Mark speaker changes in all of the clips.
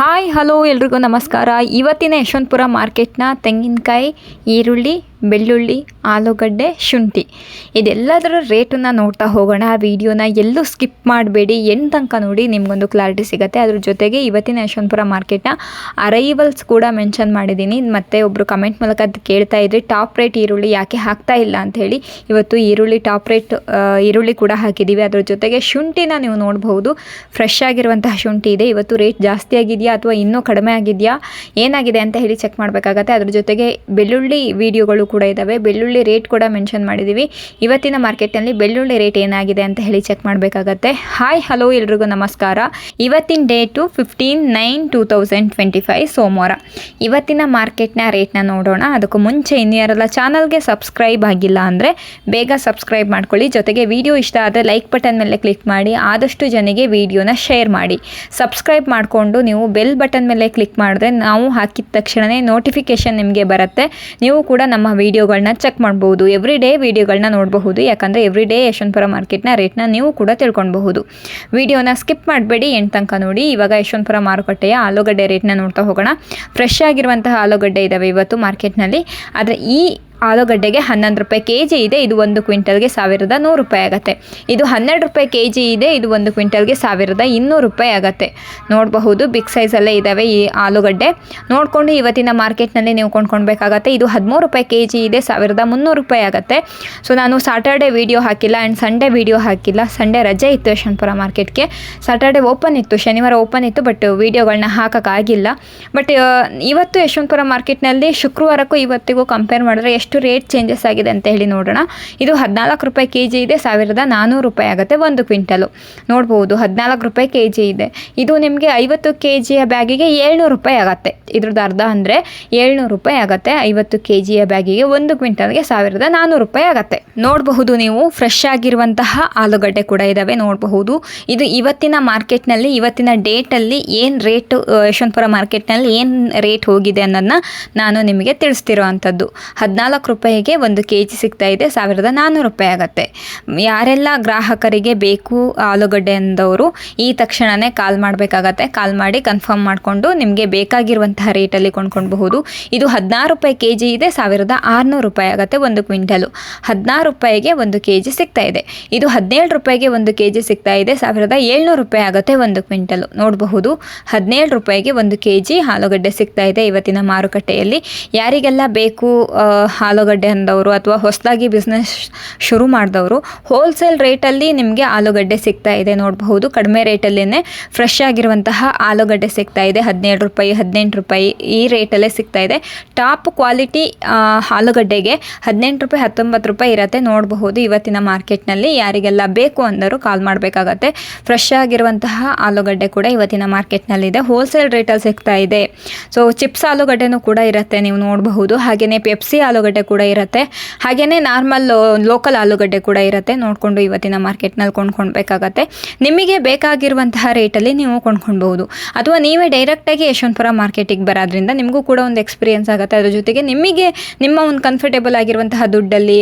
Speaker 1: Hi hello ಎಲ್ರಿಗೂ ನಮಸ್ಕಾರ. ಇವತ್ತಿನ ಯಶವಂತಪುರ ಮಾರ್ಕೆಟ್ನ ತೆಂಗಿನಕಾಯಿ ಈರುಳ್ಳಿ ಬೆಳ್ಳುಳ್ಳಿ, ಆಲೂಗಡ್ಡೆ, ಶುಂಠಿ. ಇದೆಲ್ಲದರ ರೇಟನ್ನು ನೋಡ್ತಾ ಹೋಗೋಣ. ಆ ವಿಡಿಯೋನ ಎಲ್ಲೂ ಸ್ಕಿಪ್ ಮಾಡಬೇಡಿ. ಎಂಡ್ ತನಕ ನೋಡಿ ನಿಮಗೊಂದು ಕ್ಲಾರಿಟಿ ಸಿಗುತ್ತೆ. ಅದ್ರ ಜೊತೆಗೆ ಇವತ್ತಿನ ಯಶವಂತಪುರ ಮಾರ್ಕೆಟ್ನ ಅರೈವಲ್ಸ್ ಕೂಡ ಮೆನ್ಷನ್ ಮಾಡಿದ್ದೀನಿ. ಮತ್ತೆ ಒಬ್ಬರು ಕಮೆಂಟ್ ಮೂಲಕ ಅದು ಕೇಳ್ತಾ ಇದ್ರಿ ಟಾಪ್ ರೇಟ್ ಈರುಳ್ಳಿ ಯಾಕೆ ಹಾಕ್ತಾ ಇಲ್ಲ? ಅಂತ ಹೇಳಿ, ಇವತ್ತು ಈರುಳ್ಳಿ ಟಾಪ್ ರೇಟ್ ಈರುಳ್ಳಿ ಕೂಡ ಹಾಕಿದ್ದೀವಿ ಅದ್ರ ಜೊತೆಗೆ ಶುಂಠಿನ ನೀವು ನೋಡಬಹುದು. ಫ್ರೆಶ್ ಆಗಿರುವಂತಹ ಶುಂಠಿ ಇದೆ. ಇವತ್ತು ರೇಟ್ ಜಾಸ್ತಿ ಆಗಿದೆಯಾ ಅಥವಾ ಇನ್ನೂ ಕಡಿಮೆ ಆಗಿದೆಯಾ? ಏನಾಗಿದೆ? ಅಂತ ಹೇಳಿ ಚೆಕ್ ಮಾಡಬೇಕಾಗತ್ತೆ. ಅದ್ರ ಜೊತೆಗೆ ಬೆಳ್ಳುಳ್ಳಿ ವಿಡಿಯೋಗಳು ಕೂಡ ಇದ್ದಾವೆ ಬೆಳ್ಳುಳ್ಳಿ ರೇಟ್ ಕೂಡ ಮೆನ್ಷನ್ ಮಾಡಿದ್ದೀವಿ ಇವತ್ತಿನ ಮಾರ್ಕೆಟ್ನಲ್ಲಿ ಬೆಳ್ಳುಳ್ಳಿ ರೇಟ್ ಏನಾಗಿದೆ ಅಂತ ಹೇಳಿ ಚೆಕ್ ಮಾಡಬೇಕಾಗತ್ತೆ. ಹಾಯ್ ಹಲೋ ಎಲ್ರಿಗೂ ನಮಸ್ಕಾರ. ಇವತ್ತಿನ date fifteen nine two thousand twenty five ಸೋಮವಾರ. ಇವತ್ತಿನ ಮಾರ್ಕೆಟ್ನ ರೇಟ್ನ ನೋಡೋಣ. ಅದಕ್ಕೂ ಮುಂಚೆ ಇನ್ನು ಯಾರೆಲ್ಲ ಚಾನಲ್ಗೆ ಸಬ್ಸ್ಕ್ರೈಬ್ ಆಗಿಲ್ಲ ಅಂದರೆ ಬೇಗ ಸಬ್ಸ್ಕ್ರೈಬ್ ಮಾಡ್ಕೊಳ್ಳಿ. ಜೊತೆಗೆ ವಿಡಿಯೋ ಇಷ್ಟ ಆದರೆ ಲೈಕ್ ಬಟನ್ ಮೇಲೆ ಕ್ಲಿಕ್ ಮಾಡಿ. ಆದಷ್ಟು ಜನಗೆ ವಿಡಿಯೋನ ಶೇರ್ ಮಾಡಿ. ಸಬ್ಸ್ಕ್ರೈಬ್ ಮಾಡಿಕೊಂಡು ನೀವು ಬೆಲ್ ಬಟನ್ ಮೇಲೆ ಕ್ಲಿಕ್ ಮಾಡಿದ್ರೆ ನಾವು ಹಾಕಿದ ತಕ್ಷಣವೇ ನೋಟಿಫಿಕೇಶನ್ ನಿಮಗೆ ಬರುತ್ತೆ. ನೀವು ಕೂಡ ನಮ್ಮ ವೀಡಿಯೋಗಳನ್ನ ಚೆಕ್ ಮಾಡ್ಬೋದು. ಎವ್ರಿ ಡೇ ವೀಡಿಯೋಗಳನ್ನ ನೋಡಬಹುದು. ಯಾಕಂದರೆ ಎವ್ರಿ ಡೇ ಯಶವಂತಪುರ ಮಾರ್ಕೆಟ್ನ ರೇಟ್ನ ನೀವು ಕೂಡ ತಿಳ್ಕೊಳ್ಬಹುದು. ವಿಡಿಯೋನ ಸ್ಕಿಪ್ ಮಾಡಬೇಡಿ. ಎಂಟು ತನಕ ನೋಡಿ. ಇವಾಗ ಯಶವಂತಪುರ ಮಾರುಕಟ್ಟೆಯ ಆಲೂಗಡ್ಡೆ ರೇಟ್ನ ನೋಡ್ತಾ ಹೋಗೋಣ. ಫ್ರೆಶ್ ಆಗಿರುವಂತಹ ಆಲೂಗಡ್ಡೆ ಇದ್ದಾವೆ ಇವತ್ತು ಮಾರ್ಕೆಟ್ನಲ್ಲಿ ಆದರೆ ಈ ಆಲೂಗಡ್ಡೆಗೆ ಹನ್ನೊಂದು ರೂಪಾಯಿ ಕೆ ಜಿ ಇದೆ, ಇದು ಒಂದು ಕ್ವಿಂಟಲ್ಗೆ ಸಾವಿರದ ನೂರು ರೂಪಾಯಿ ಆಗುತ್ತೆ. ಇದು ಹನ್ನೆರಡು ರೂಪಾಯಿ ಕೆ ಜಿ ಇದೆ, ಇದು ಒಂದು ಕ್ವಿಂಟಲ್ಗೆ ಸಾವಿರದ ಇನ್ನೂರು ರೂಪಾಯಿ ಆಗುತ್ತೆ. ನೋಡಬಹುದು, ಬಿಗ್ ಸೈಜಲ್ಲೇ ಇದ್ದಾವೆ ಈ ಆಲೂಗಡ್ಡೆ. ನೋಡಿಕೊಂಡು ಇವತ್ತಿನ ಮಾರ್ಕೆಟ್ನಲ್ಲಿ ನೀವು ಕೊಂಡ್ಕೊಳ್ಬೇಕಾಗತ್ತೆ, ಇದು ಹದಿಮೂರು ರೂಪಾಯಿ ಕೆ ಜಿ ಇದೆ, ಸಾವಿರದ ಮುನ್ನೂರು ರೂಪಾಯಿ ಆಗುತ್ತೆ. ಸೊ, ನಾನು ಸಾಟರ್ಡೆ ವೀಡಿಯೋ ಹಾಕಿಲ್ಲ ಆ್ಯಂಡ್ ಸಂಡೇ ವೀಡಿಯೋ ಹಾಕಿಲ್ಲ. ಸಂಡೇ ರಜೆ ಇತ್ತು ಯಶವಂತಪುರ ಮಾರ್ಕೆಟ್ಗೆ. ಸಾಟರ್ಡೆ ಓಪನ್ ಇತ್ತು, ಶನಿವಾರ ಓಪನ್ ಇತ್ತು ಬಟ್ ವೀಡಿಯೋಗಳನ್ನ ಹಾಕೋಕ್ಕಾಗಿಲ್ಲ. ಬಟ್ ಇವತ್ತು ಯಶವಂತಪುರ ಮಾರ್ಕೆಟ್ನಲ್ಲಿ ಶುಕ್ರವಾರಕ್ಕೂ ಇವತ್ತಿಗೂ ಕಂಪೇರ್ ಮಾಡಿದ್ರೆ ಎಷ್ಟು ರೇಟ್ ಚೇಂಜಸ್ ಆಗಿದೆ ಅಂತ ಹೇಳಿ ನೋಡೋಣ. ಇದು ಹದಿನಾಲ್ಕು ರೂಪಾಯಿ ಕೆ ಜಿ ಇದೆ, ಸಾವಿರದ ನಾನ್ನೂರು ರೂಪಾಯಿ ಆಗುತ್ತೆ ಒಂದು ಕ್ವಿಂಟಲು. ನೋಡ್ಬೋದು, ಹದಿನಾಲ್ಕು ರೂಪಾಯಿ ಕೆ ಜಿ ಇದೆ. ಇದು ನಿಮಗೆ ಐವತ್ತು ಕೆ ಜಿಯ ಬ್ಯಾಗಿಗೆ ಏಳ್ನೂರು ರೂಪಾಯಿ ಆಗುತ್ತೆ. ಇದ್ರದ್ದು ಅರ್ಧ ಅಂದರೆ ಏಳ್ನೂರು ರೂಪಾಯಿ ಆಗುತ್ತೆ. ಐವತ್ತು ಕೆ ಜಿಯ ಬ್ಯಾಗಿಗೆ ಒಂದು ಕ್ವಿಂಟಲ್ಗೆ ಸಾವಿರದ ನಾನ್ನೂರು ರೂಪಾಯಿ ಆಗುತ್ತೆ. ನೋಡಬಹುದು ನೀವು ಫ್ರೆಶ್ ಆಗಿರುವಂತಹ ಆಲೂಗಡ್ಡೆ ಕೂಡ ಇದ್ದಾವೆ ನೋಡಬಹುದು. ಇದು ಇವತ್ತಿನ ಮಾರ್ಕೆಟ್ನಲ್ಲಿ, ಇವತ್ತಿನ ಡೇಟಲ್ಲಿ ಏನು ರೇಟು ಯಶವಂತಪುರ ಮಾರ್ಕೆಟ್ನಲ್ಲಿ ಏನು ರೇಟ್ ಹೋಗಿದೆ ಅನ್ನೋದನ್ನ ನಾನು ನಿಮಗೆ ತಿಳಿಸ್ತಿರೋ ಅಂಥದ್ದು ಹದಿನಾಲ್ಕು ರೂಪಾಯಿಗೆ ಒಂದು ಕೆ ಜಿ ಸಿಗ್ತಾ ಇದೆ, ಸಾವಿರದ ನಾನ್ನೂರು ರೂಪಾಯಿ ಆಗುತ್ತೆ. ಯಾರೆಲ್ಲ ಗ್ರಾಹಕರಿಗೆ ಬೇಕು ಆಲೂಗಡ್ಡೆ ಅಂದವರು ಈ ತಕ್ಷಣವೇ ಕಾಲ್ ಮಾಡಬೇಕಾಗತ್ತೆ. ಕಾಲ್ ಮಾಡಿ ಕನ್ಫರ್ಮ್ ಮಾಡಿಕೊಂಡು ನಿಮಗೆ ಬೇಕಾಗಿರುವಂತಹ ರೇಟಲ್ಲಿ ಕೊಂಡ್ಕೊಳ್ಬಹುದು. ಇದು ಹದಿನಾರು ರೂಪಾಯಿ ಕೆ ಜಿ ಇದೆ, ಸಾವಿರದ ಆರುನೂರು ರೂಪಾಯಿ ಆಗುತ್ತೆ ಒಂದು ಕ್ವಿಂಟಲು. ಹದಿನಾರು ರೂಪಾಯಿಗೆ ಒಂದು ಕೆ ಜಿ ಸಿಗ್ತಾ ಇದೆ. ಇದು ಹದಿನೇಳು ರೂಪಾಯಿಗೆ ಒಂದು ಕೆ ಜಿ ಸಿಗ್ತಾ ಇದೆ, ಸಾವಿರದ ಏಳ್ನೂರು ರೂಪಾಯಿ ಆಗುತ್ತೆ ಒಂದು ಕ್ವಿಂಟಲು. ನೋಡಬಹುದು, ಹದಿನೇಳು ರೂಪಾಯಿಗೆ ಒಂದು ಕೆ ಜಿ ಆಲೂಗಡ್ಡೆ ಸಿಗ್ತಾ ಇದೆ ಇವತ್ತಿನ ಮಾರುಕಟ್ಟೆಯಲ್ಲಿ. ಯಾರಿಗೆಲ್ಲ ಬೇಕು ಆಲೂಗಡ್ಡೆ ಅಂದವರು ಅಥವಾ ಹೊಸದಾಗಿ ಬಿಸ್ನೆಸ್ ಶುರು ಮಾಡಿದವರು ಹೋಲ್ಸೇಲ್ ರೇಟಲ್ಲಿ ನಿಮಗೆ ಆಲೂಗಡ್ಡೆ ಸಿಗ್ತಾ ಇದೆ ನೋಡಬಹುದು. ಕಡಿಮೆ ರೇಟಲ್ಲೇ ಫ್ರೆಶ್ ಆಗಿರುವಂತಹ ಆಲೂಗಡ್ಡೆ ಸಿಗ್ತಾ ಇದೆ. ಹದಿನೇಳು ರೂಪಾಯಿ, ಹದಿನೆಂಟು ರೂಪಾಯಿ ಈ ರೇಟಲ್ಲೇ ಸಿಗ್ತಾ ಇದೆ. ಟಾಪ್ ಕ್ವಾಲಿಟಿ ಆಲೂಗಡ್ಡೆಗೆ ಹದಿನೆಂಟು ರೂಪಾಯಿ, ಹತ್ತೊಂಬತ್ತು ರೂಪಾಯಿ ಇರುತ್ತೆ ನೋಡಬಹುದು ಇವತ್ತಿನ ಮಾರ್ಕೆಟ್ನಲ್ಲಿ ಯಾರಿಗೆಲ್ಲ ಬೇಕು ಅಂದರೂ ಕಾಲ್ ಮಾಡಬೇಕಾಗತ್ತೆ. ಫ್ರೆಶ್ ಆಗಿರುವಂತಹ ಆಲೂಗಡ್ಡೆ ಕೂಡ ಇವತ್ತಿನ ಮಾರ್ಕೆಟ್ನಲ್ಲಿದೆ ಹೋಲ್ಸೇಲ್ ರೇಟಲ್ಲಿ ಸಿಗ್ತಾ ಇದೆ. ಸೊ ಚಿಪ್ಸ್ ಆಲೂಗಡ್ಡೆನೂ ಕೂಡ ಇರುತ್ತೆ ನೀವು ನೋಡಬಹುದು. ಹಾಗೆಯೇ ಪೆಪ್ಸಿ ಆಲೂಗಡ್ಡೆ ಕೂಡ ಇರುತ್ತೆ. ಹಾಗೇ ನಾರ್ಮಲ್ ಲೋಕಲ್ ಆಲೂಗಡ್ಡೆ ಕೂಡ ಇರುತ್ತೆ. ನೋಡಿಕೊಂಡು ಇವತ್ತಿನ ಮಾರ್ಕೆಟ್ನಲ್ಲಿ ಕೊಂಡ್ಕೊಳ್ಬೇಕಾಗತ್ತೆ ನಿಮಗೆ ಬೇಕಾಗಿರುವಂತಹ ರೇಟಲ್ಲಿ ನೀವು ಕೊಂಡ್ಕೊಳ್ಬಹುದು. ಅಥವಾ ನೀವೇ ಡೈರೆಕ್ಟಾಗಿ ಯಶವಂತಪುರ ಮಾರ್ಕೆಟಿಗೆ ಬರೋದ್ರಿಂದ ನಿಮಗೂ ಕೂಡ ಒಂದು ಎಕ್ಸ್ಪೀರಿಯನ್ಸ್ ಆಗುತ್ತೆ. ಅದ್ರ ಜೊತೆಗೆ ನಿಮಗೆ ನಿಮ್ಮ ಒಂದು ಕಂಫರ್ಟೇಬಲ್ ಆಗಿರುವಂತಹ ದುಡ್ಡಲ್ಲಿ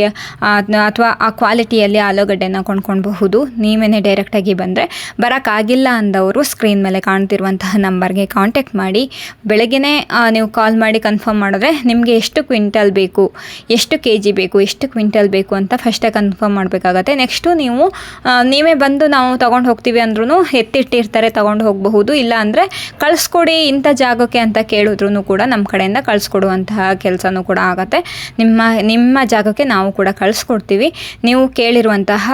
Speaker 1: ಅಥವಾ ಆ ಕ್ವಾಲಿಟಿಯಲ್ಲಿ ಆಲೂಗಡ್ಡೆನ ಕೊಂಡ್ಕೊಳ್ಬಹುದು. ನೀವೇ ಡೈರೆಕ್ಟಾಗಿ ಬಂದರೆ ಬರೋಕ್ಕಾಗಿಲ್ಲ ಅಂದವರು ಸ್ಕ್ರೀನ್ ಮೇಲೆ ಕಾಣ್ತಿರುವಂತಹ ನಂಬರ್ಗೆ ಕಾಂಟ್ಯಾಕ್ಟ್ ಮಾಡಿ. ಬೆಳಗ್ಗೆನೇ ನೀವು ಕಾಲ್ ಮಾಡಿ ಕನ್ಫರ್ಮ್ ಮಾಡಿದ್ರೆ ನಿಮಗೆ ಎಷ್ಟು ಕ್ವಿಂಟಲ್ ಬೇಕು? ಎಷ್ಟು ಕೆ ಜಿ ಬೇಕು, ಎಷ್ಟು ಕ್ವಿಂಟಲ್ ಬೇಕು ಅಂತ ಫಸ್ಟೇ ಕನ್ಫರ್ಮ್ ಮಾಡಬೇಕಾಗತ್ತೆ. ನೆಕ್ಸ್ಟು ನೀವು ನೀವೇ ಬಂದು ನಾವು ತೊಗೊಂಡು ಹೋಗ್ತೀವಿ ಅಂದ್ರೂ ಎತ್ತಿಟ್ಟಿರ್ತಾರೆ, ತೊಗೊಂಡು ಹೋಗಬಹುದು. ಇಲ್ಲ ಅಂದರೆ ಕಳಿಸ್ಕೊಡಿ ಇಂಥ ಜಾಗಕ್ಕೆ ಅಂತ ಕೇಳಿದ್ರೂ ಕೂಡ ನಮ್ಮ ಕಡೆಯಿಂದ ಕಳಿಸ್ಕೊಡುವಂತಹ ಕೆಲಸನೂ ಕೂಡ ಆಗುತ್ತೆ. ನಿಮ್ಮ ನಿಮ್ಮ ಜಾಗಕ್ಕೆ ನಾವು ಕೂಡ ಕಳಿಸ್ಕೊಡ್ತೀವಿ. ನೀವು ಕೇಳಿರುವಂತಹ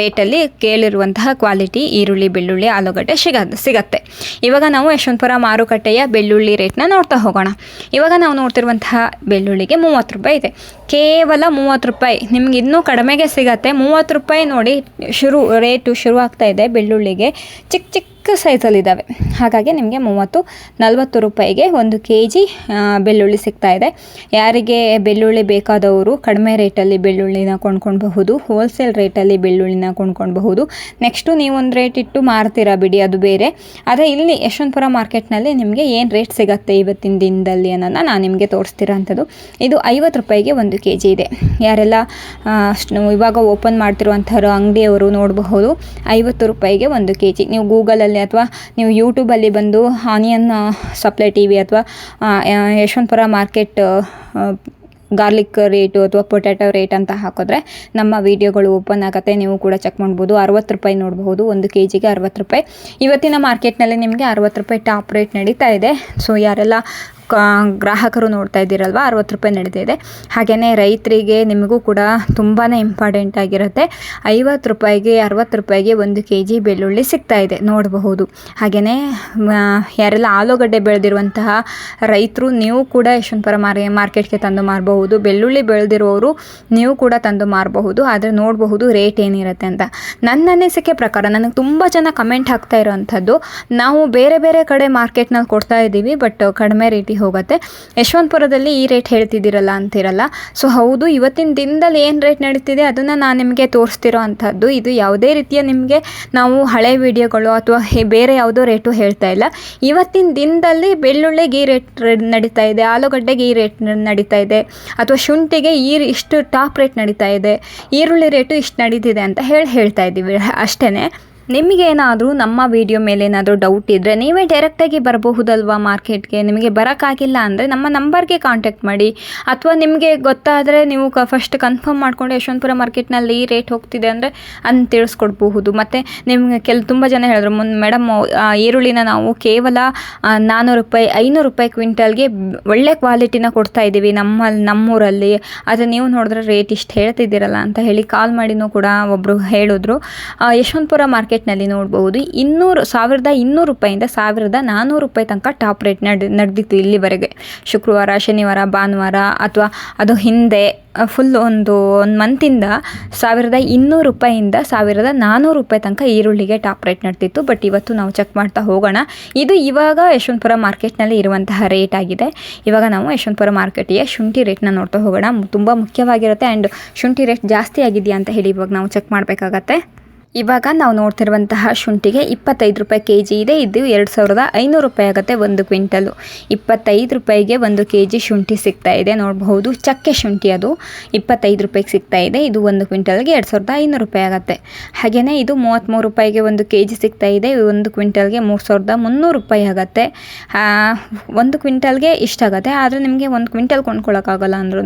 Speaker 1: ರೇಟಲ್ಲಿ ಕೇಳಿರುವಂತಹ ಕ್ವಾಲಿಟಿ ಈರುಳ್ಳಿ, ಬೆಳ್ಳುಳ್ಳಿ, ಆಲೂಗಡ್ಡೆ ಸಿಗ, ಸಿಗತ್ತೆ. ಇವಾಗ ನಾವು ಯಶವಂತಪುರ ಮಾರುಕಟ್ಟೆಯ ಬೆಳ್ಳುಳ್ಳಿ ರೇಟ್ನ ನೋಡ್ತಾ ಹೋಗೋಣ. ಇವಾಗ ನಾವು ನೋಡ್ತಿರುವಂತಹ ಬೆಳ್ಳುಳ್ಳಿಗೆ ಮೂವತ್ತು ರೂಪಾಯಿ okay ಕೇವಲ ಮೂವತ್ತು ರೂಪಾಯಿ. ನಿಮ್ಗೆ ಇನ್ನೂ ಕಡಿಮೆಗೆ ಸಿಗತ್ತೆ. ಮೂವತ್ತು ರೂಪಾಯಿ ನೋಡಿ ಶುರು, ರೇಟು ಶುರು ಆಗ್ತಾ ಇದೆ ಬೆಳ್ಳುಳ್ಳಿಗೆ. ಚಿಕ್ಕ ಚಿಕ್ಕ ಸೈಜಲ್ಲಿದ್ದಾವೆ. ಹಾಗಾಗಿ ನಿಮಗೆ ಮೂವತ್ತು, ನಲವತ್ತು ರೂಪಾಯಿಗೆ ಒಂದು ಕೆ ಜಿ ಬೆಳ್ಳುಳ್ಳಿ ಸಿಗ್ತಾ ಇದೆ. ಯಾರಿಗೆ ಬೆಳ್ಳುಳ್ಳಿ ಬೇಕಾದವರು ಕಡಿಮೆ ರೇಟಲ್ಲಿ ಬೆಳ್ಳುಳ್ಳಿನ ಕೊಂಡ್ಕೊಳ್ಬಹುದು ಹೋಲ್ಸೇಲ್ ರೇಟಲ್ಲಿ ಬೆಳ್ಳುಳ್ಳಿನ ಕೊಂಡ್ಕೊಳ್ಬಹುದು. ನೆಕ್ಸ್ಟು ನೀವೊಂದು ರೇಟ್ ಇಟ್ಟು ಮಾರ್ತೀರಾ ಬಿಡಿ, ಅದು ಬೇರೆ. ಆದರೆ ಇಲ್ಲಿ ಯಶವಂತಪುರ ಮಾರ್ಕೆಟ್ನಲ್ಲಿ ನಿಮಗೆ ಏನು ರೇಟ್ ಸಿಗತ್ತೆ ಇವತ್ತಿನ ದಿನದಲ್ಲಿ ಅನ್ನೋದನ್ನ ನಾನು ನಿಮಗೆ ತೋರಿಸ್ತಿರೋ ಅಂಥದ್ದು ಇದು ಐವತ್ತು ರೂಪಾಯಿಗೆ ಒಂದು ಕೆ ಜಿ ಇದೆ. ಯಾರೆಲ್ಲ ಇವಾಗ ಓಪನ್ ಮಾಡ್ತಿರುವಂಥವ್ರು ಅಂಗಡಿಯವರು ನೋಡಬಹುದು, ಐವತ್ತು ರೂಪಾಯಿಗೆ ಒಂದು ಕೆ ಜಿ. ನೀವು ಗೂಗಲಲ್ಲಿ ಅಥವಾ ನೀವು ಯೂಟ್ಯೂಬಲ್ಲಿ ಬಂದು ಆನಿಯನ್ ಸಪ್ಲೈ ಟಿ ವಿ ಅಥವಾ ಯಶವಂತಪುರ ಮಾರ್ಕೆಟ್ ಗಾರ್ಲಿಕ್ ರೇಟು ಅಥವಾ ಪೊಟ್ಯಾಟೊ ರೇಟ್ ಅಂತ ಹಾಕಿದ್ರೆ ನಮ್ಮ ವೀಡಿಯೋಗಳು ಓಪನ್ ಆಗುತ್ತೆ. ನೀವು ಕೂಡ ಚೆಕ್ ಮಾಡ್ಬೋದು. ಅರವತ್ತು ರೂಪಾಯಿ ನೋಡಬಹುದು. ಒಂದು ಕೆ ಜಿಗೆ ಅರವತ್ತು ರೂಪಾಯಿ. ಇವತ್ತಿನ ಮಾರ್ಕೆಟ್ನಲ್ಲಿ ನಿಮಗೆ ಅರವತ್ತು ರೂಪಾಯಿ ಟಾಪ್ ರೇಟ್ ನಡೀತಾ ಇದೆ. ಸೊ, ಯಾರೆಲ್ಲ ಗ್ರಾಹಕರು ನೋಡ್ತಾ ಇದ್ದೀರಲ್ವ? ಅರವತ್ತು ರೂಪಾಯಿ ನಡೀತಾ ಇದೆ. ಹಾಗೆಯೇ ರೈತರಿಗೆ ನಿಮಗೂ ಕೂಡ ತುಂಬಾ ಇಂಪಾರ್ಟೆಂಟ್ ಆಗಿರುತ್ತೆ. ಐವತ್ತು ರೂಪಾಯಿಗೆ, ಅರವತ್ತು ರೂಪಾಯಿಗೆ ಒಂದು ಕೆ ಜಿ ಬೆಳ್ಳುಳ್ಳಿ ಸಿಗ್ತಾ ಇದೆ. ನೋಡಬಹುದು. ಹಾಗೆಯೇ ಯಾರೆಲ್ಲ ಆಲೂಗಡ್ಡೆ ಬೆಳೆದಿರುವಂತಹ ರೈತರು, ನೀವು ಕೂಡ ಯಶವಂತಪುರ ಮಾರ್, ಮಾರ್ಕೆಟ್ಗೆ ತಂದು ಮಾರಬಹುದು. ಬೆಳ್ಳುಳ್ಳಿ ಬೆಳೆದಿರುವವರು ನೀವು ಕೂಡ ತಂದು ಮಾರಬಹುದು. ಆದರೆ ನೋಡಬಹುದು ರೇಟ್ ಏನಿರುತ್ತೆ ಅಂತ. ನನ್ನ ಅನಿಸಿಕೆ ಪ್ರಕಾರ, ನನಗೆ ತುಂಬ ಜನ ಕಮೆಂಟ್ ಹಾಕ್ತಾ ಇರೋವಂಥದ್ದು ನಾವು ಬೇರೆ ಬೇರೆ ಕಡೆ ಮಾರ್ಕೆಟ್ನಲ್ಲಿ ಕೊಡ್ತಾ ಇದ್ದೀವಿ, ಬಟ್ ಕಡಿಮೆ ರೇಟಿಗೆ ಹೋಗುತ್ತೆ. ಯಶವಂತಪುರದಲ್ಲಿ ಈ ರೇಟ್ ಹೇಳ್ತಿದ್ದೀರಲ್ಲ ಅಂತಿರಲ್ಲ. ಸೊ ಹೌದು, ಇವತ್ತಿನ ದಿನದಲ್ಲಿ ಏನು ರೇಟ್ ನಡೀತಿದೆ ಅದನ್ನು ನಾನು ನಿಮಗೆ ತೋರಿಸ್ತಿರೋ ಅಂಥದ್ದು. ಇದು ಯಾವುದೇ ರೀತಿಯ ನಿಮಗೆ ನಾವು ಹಳೆ ವಿಡಿಯೋಗಳು ಅಥವಾ ಬೇರೆ ಯಾವುದೋ ರೇಟು ಹೇಳ್ತಾ ಇಲ್ಲ. ಇವತ್ತಿನ ದಿನದಲ್ಲಿ ಬೆಳ್ಳುಳ್ಳಿಗೆ ಈ ರೇಟ್ ನಡೀತಾ ಇದೆ, ಆಲೂಗಡ್ಡೆಗೆ ಈ ರೇಟ್ ನಡೀತಾ ಇದೆ, ಅಥವಾ ಶುಂಠಿಗೆ ಈ ಇಷ್ಟು ಟಾಪ್ ರೇಟ್ ನಡೀತಾ ಇದೆ, ಈರುಳ್ಳಿ ರೇಟು ಇಷ್ಟು ನಡೀತಿದೆ ಅಂತ ಹೇಳಿ ಹೇಳ್ತಾ ಇದ್ದೀವಿ ಅಷ್ಟೇ ನಿಮಗೇನಾದರೂ ನಮ್ಮ ವಿಡಿಯೋ ಮೇಲೆ ಏನಾದರೂ ಡೌಟ್ ಇದ್ದರೆ ನೀವೇ ಡೈರೆಕ್ಟಾಗಿ ಬರಬಹುದಲ್ವಾ ಮಾರ್ಕೆಟ್ಗೆ? ನಿಮಗೆ ಬರೋಕ್ಕಾಗಿಲ್ಲ ಅಂದರೆ ನಮ್ಮ ನಂಬರ್ಗೆ ಕಾಂಟ್ಯಾಕ್ಟ್ ಮಾಡಿ. ಅಥವಾ ನಿಮಗೆ ಗೊತ್ತಾದರೆ ನೀವು ಕ ಫಸ್ಟ್ ಕನ್ಫರ್ಮ್ ಮಾಡಿಕೊಂಡು ಯಶವಂತಪುರ ಮಾರ್ಕೆಟ್ನಲ್ಲಿ ಈ ರೇಟ್ ಹೋಗ್ತಿದೆ ಅಂದರೆ ಅಂತ ತಿಳಿಸ್ಕೊಡ್ಬಹುದು. ಮತ್ತು ನಿಮಗೆ ಕೆಲ, ತುಂಬ ಜನ ಹೇಳಿದ್ರು, ಮುನ್ ಮೇಡಮ್ ಈರುಳ್ಳಿನ ನಾವು ಕೇವಲ ನಾನ್ನೂರು ರೂಪಾಯಿ, ಐನೂರು ರೂಪಾಯಿ ಕ್ವಿಂಟಲ್ಗೆ ಒಳ್ಳೆ ಕ್ವಾಲಿಟಿನ ಕೊಡ್ತಾ ಇದ್ದೀವಿ ನಮ್ಮಲ್ಲಿ ನಮ್ಮೂರಲ್ಲಿ. ಆದರೆ ನೀವು ನೋಡಿದ್ರೆ ರೇಟ್ ಇಷ್ಟು ಹೇಳ್ತಿದ್ದೀರಲ್ಲ ಅಂತ ಹೇಳಿ ಕಾಲ್ ಮಾಡಿನೂ ಕೂಡ ಒಬ್ಬರು ಹೇಳಿದ್ರು. ಯಶವಂತಪುರ ಮಾರ್ಕೆಟ್ ಮಾರ್ಕೆಟ್ನಲ್ಲಿ ನೋಡಬಹುದು ಇನ್ನೂರು ಸಾವಿರದ ಇನ್ನೂರು ರೂಪಾಯಿಂದ ಸಾವಿರದ ನಾನ್ನೂರು ರೂಪಾಯಿ ತನಕ ಟಾಪ್ ರೇಟ್ ನಡೆ, ನಡೆದಿತ್ತು ಇಲ್ಲಿವರೆಗೆ. ಶುಕ್ರವಾರ, ಶನಿವಾರ, ಭಾನುವಾರ ಅಥವಾ ಅದು ಹಿಂದೆ ಫುಲ್ ಒಂದು ಒಂದು ಮಂತಿಂದ ಸಾವಿರದ ಇನ್ನೂರು ರೂಪಾಯಿಂದ ಸಾವಿರದ ನಾನ್ನೂರು ರೂಪಾಯಿ ತನಕ ಈರುಳ್ಳಿಗೆ ಟಾಪ್ ರೇಟ್ ನಡ್ತಿತ್ತು. ಬಟ್ ಇವತ್ತು ನಾವು ಚೆಕ್ ಮಾಡ್ತಾ ಹೋಗೋಣ. ಇದು ಇವಾಗ ಯಶವಂತಪುರ ಮಾರ್ಕೆಟ್ನಲ್ಲಿ ಇರುವಂತಹ ರೇಟ್ ಆಗಿದೆ. ಇವಾಗ ನಾವು ಯಶವಂತಪುರ ಮಾರ್ಕೆಟಿಗೆ ಶುಂಠಿ ರೇಟ್ನ ನೋಡ್ತಾ ಹೋಗೋಣ. ತುಂಬ ಮುಖ್ಯವಾಗಿರುತ್ತೆ. ಆ್ಯಂಡ್ ಶುಂಠಿ ರೇಟ್ ಜಾಸ್ತಿ ಆಗಿದೆಯಾ ಅಂತ ಹೇಳಿ ಇವಾಗ ನಾವು ಚೆಕ್ ಮಾಡಬೇಕಾಗತ್ತೆ. ಇವಾಗ ನಾವು ನೋಡ್ತಿರುವಂತಹ ಶುಂಠಿಗೆ ಇಪ್ಪತ್ತೈದು ರೂಪಾಯಿ ಕೆ ಜಿ ಇದೆ. ಇದು ಎರಡು ಸಾವಿರದ ಐನೂರು ರೂಪಾಯಿ ಆಗುತ್ತೆ ಒಂದು ಕ್ವಿಂಟಲು. ಇಪ್ಪತ್ತೈದು ರೂಪಾಯಿಗೆ ಒಂದು ಕೆ ಜಿ ಶುಂಠಿ ಸಿಗ್ತಾ ಇದೆ. ನೋಡಬಹುದು, ಚಕ್ಕೆ ಶುಂಠಿ ಅದು ಇಪ್ಪತ್ತೈದು ರೂಪಾಯಿಗೆ ಸಿಗ್ತಾ ಇದೆ. ಇದು ಒಂದು ಕ್ವಿಂಟಲ್ಗೆ ಎರಡು ಸಾವಿರದ ಐನೂರು ರೂಪಾಯಿ ಆಗುತ್ತೆ. ಹಾಗೆಯೇ ಇದು ಮೂವತ್ತ್ಮೂರು ರೂಪಾಯಿಗೆ ಒಂದು ಕೆ ಜಿ ಸಿಗ್ತಾ ಇದೆ. ಒಂದು ಕ್ವಿಂಟಲ್ಗೆ ಮೂರು ಸಾವಿರದ ಮುನ್ನೂರು ರೂಪಾಯಿ ಆಗುತ್ತೆ. ಒಂದು ಕ್ವಿಂಟಲ್ಗೆ ಇಷ್ಟಾಗುತ್ತೆ ಆದರೆ ನಿಮಗೆ ಒಂದು ಕ್ವಿಂಟಲ್ ಕೊಂಡ್ಕೊಳ್ಳೋಕ್ಕಾಗಲ್ಲ ಅಂದ್ರೂ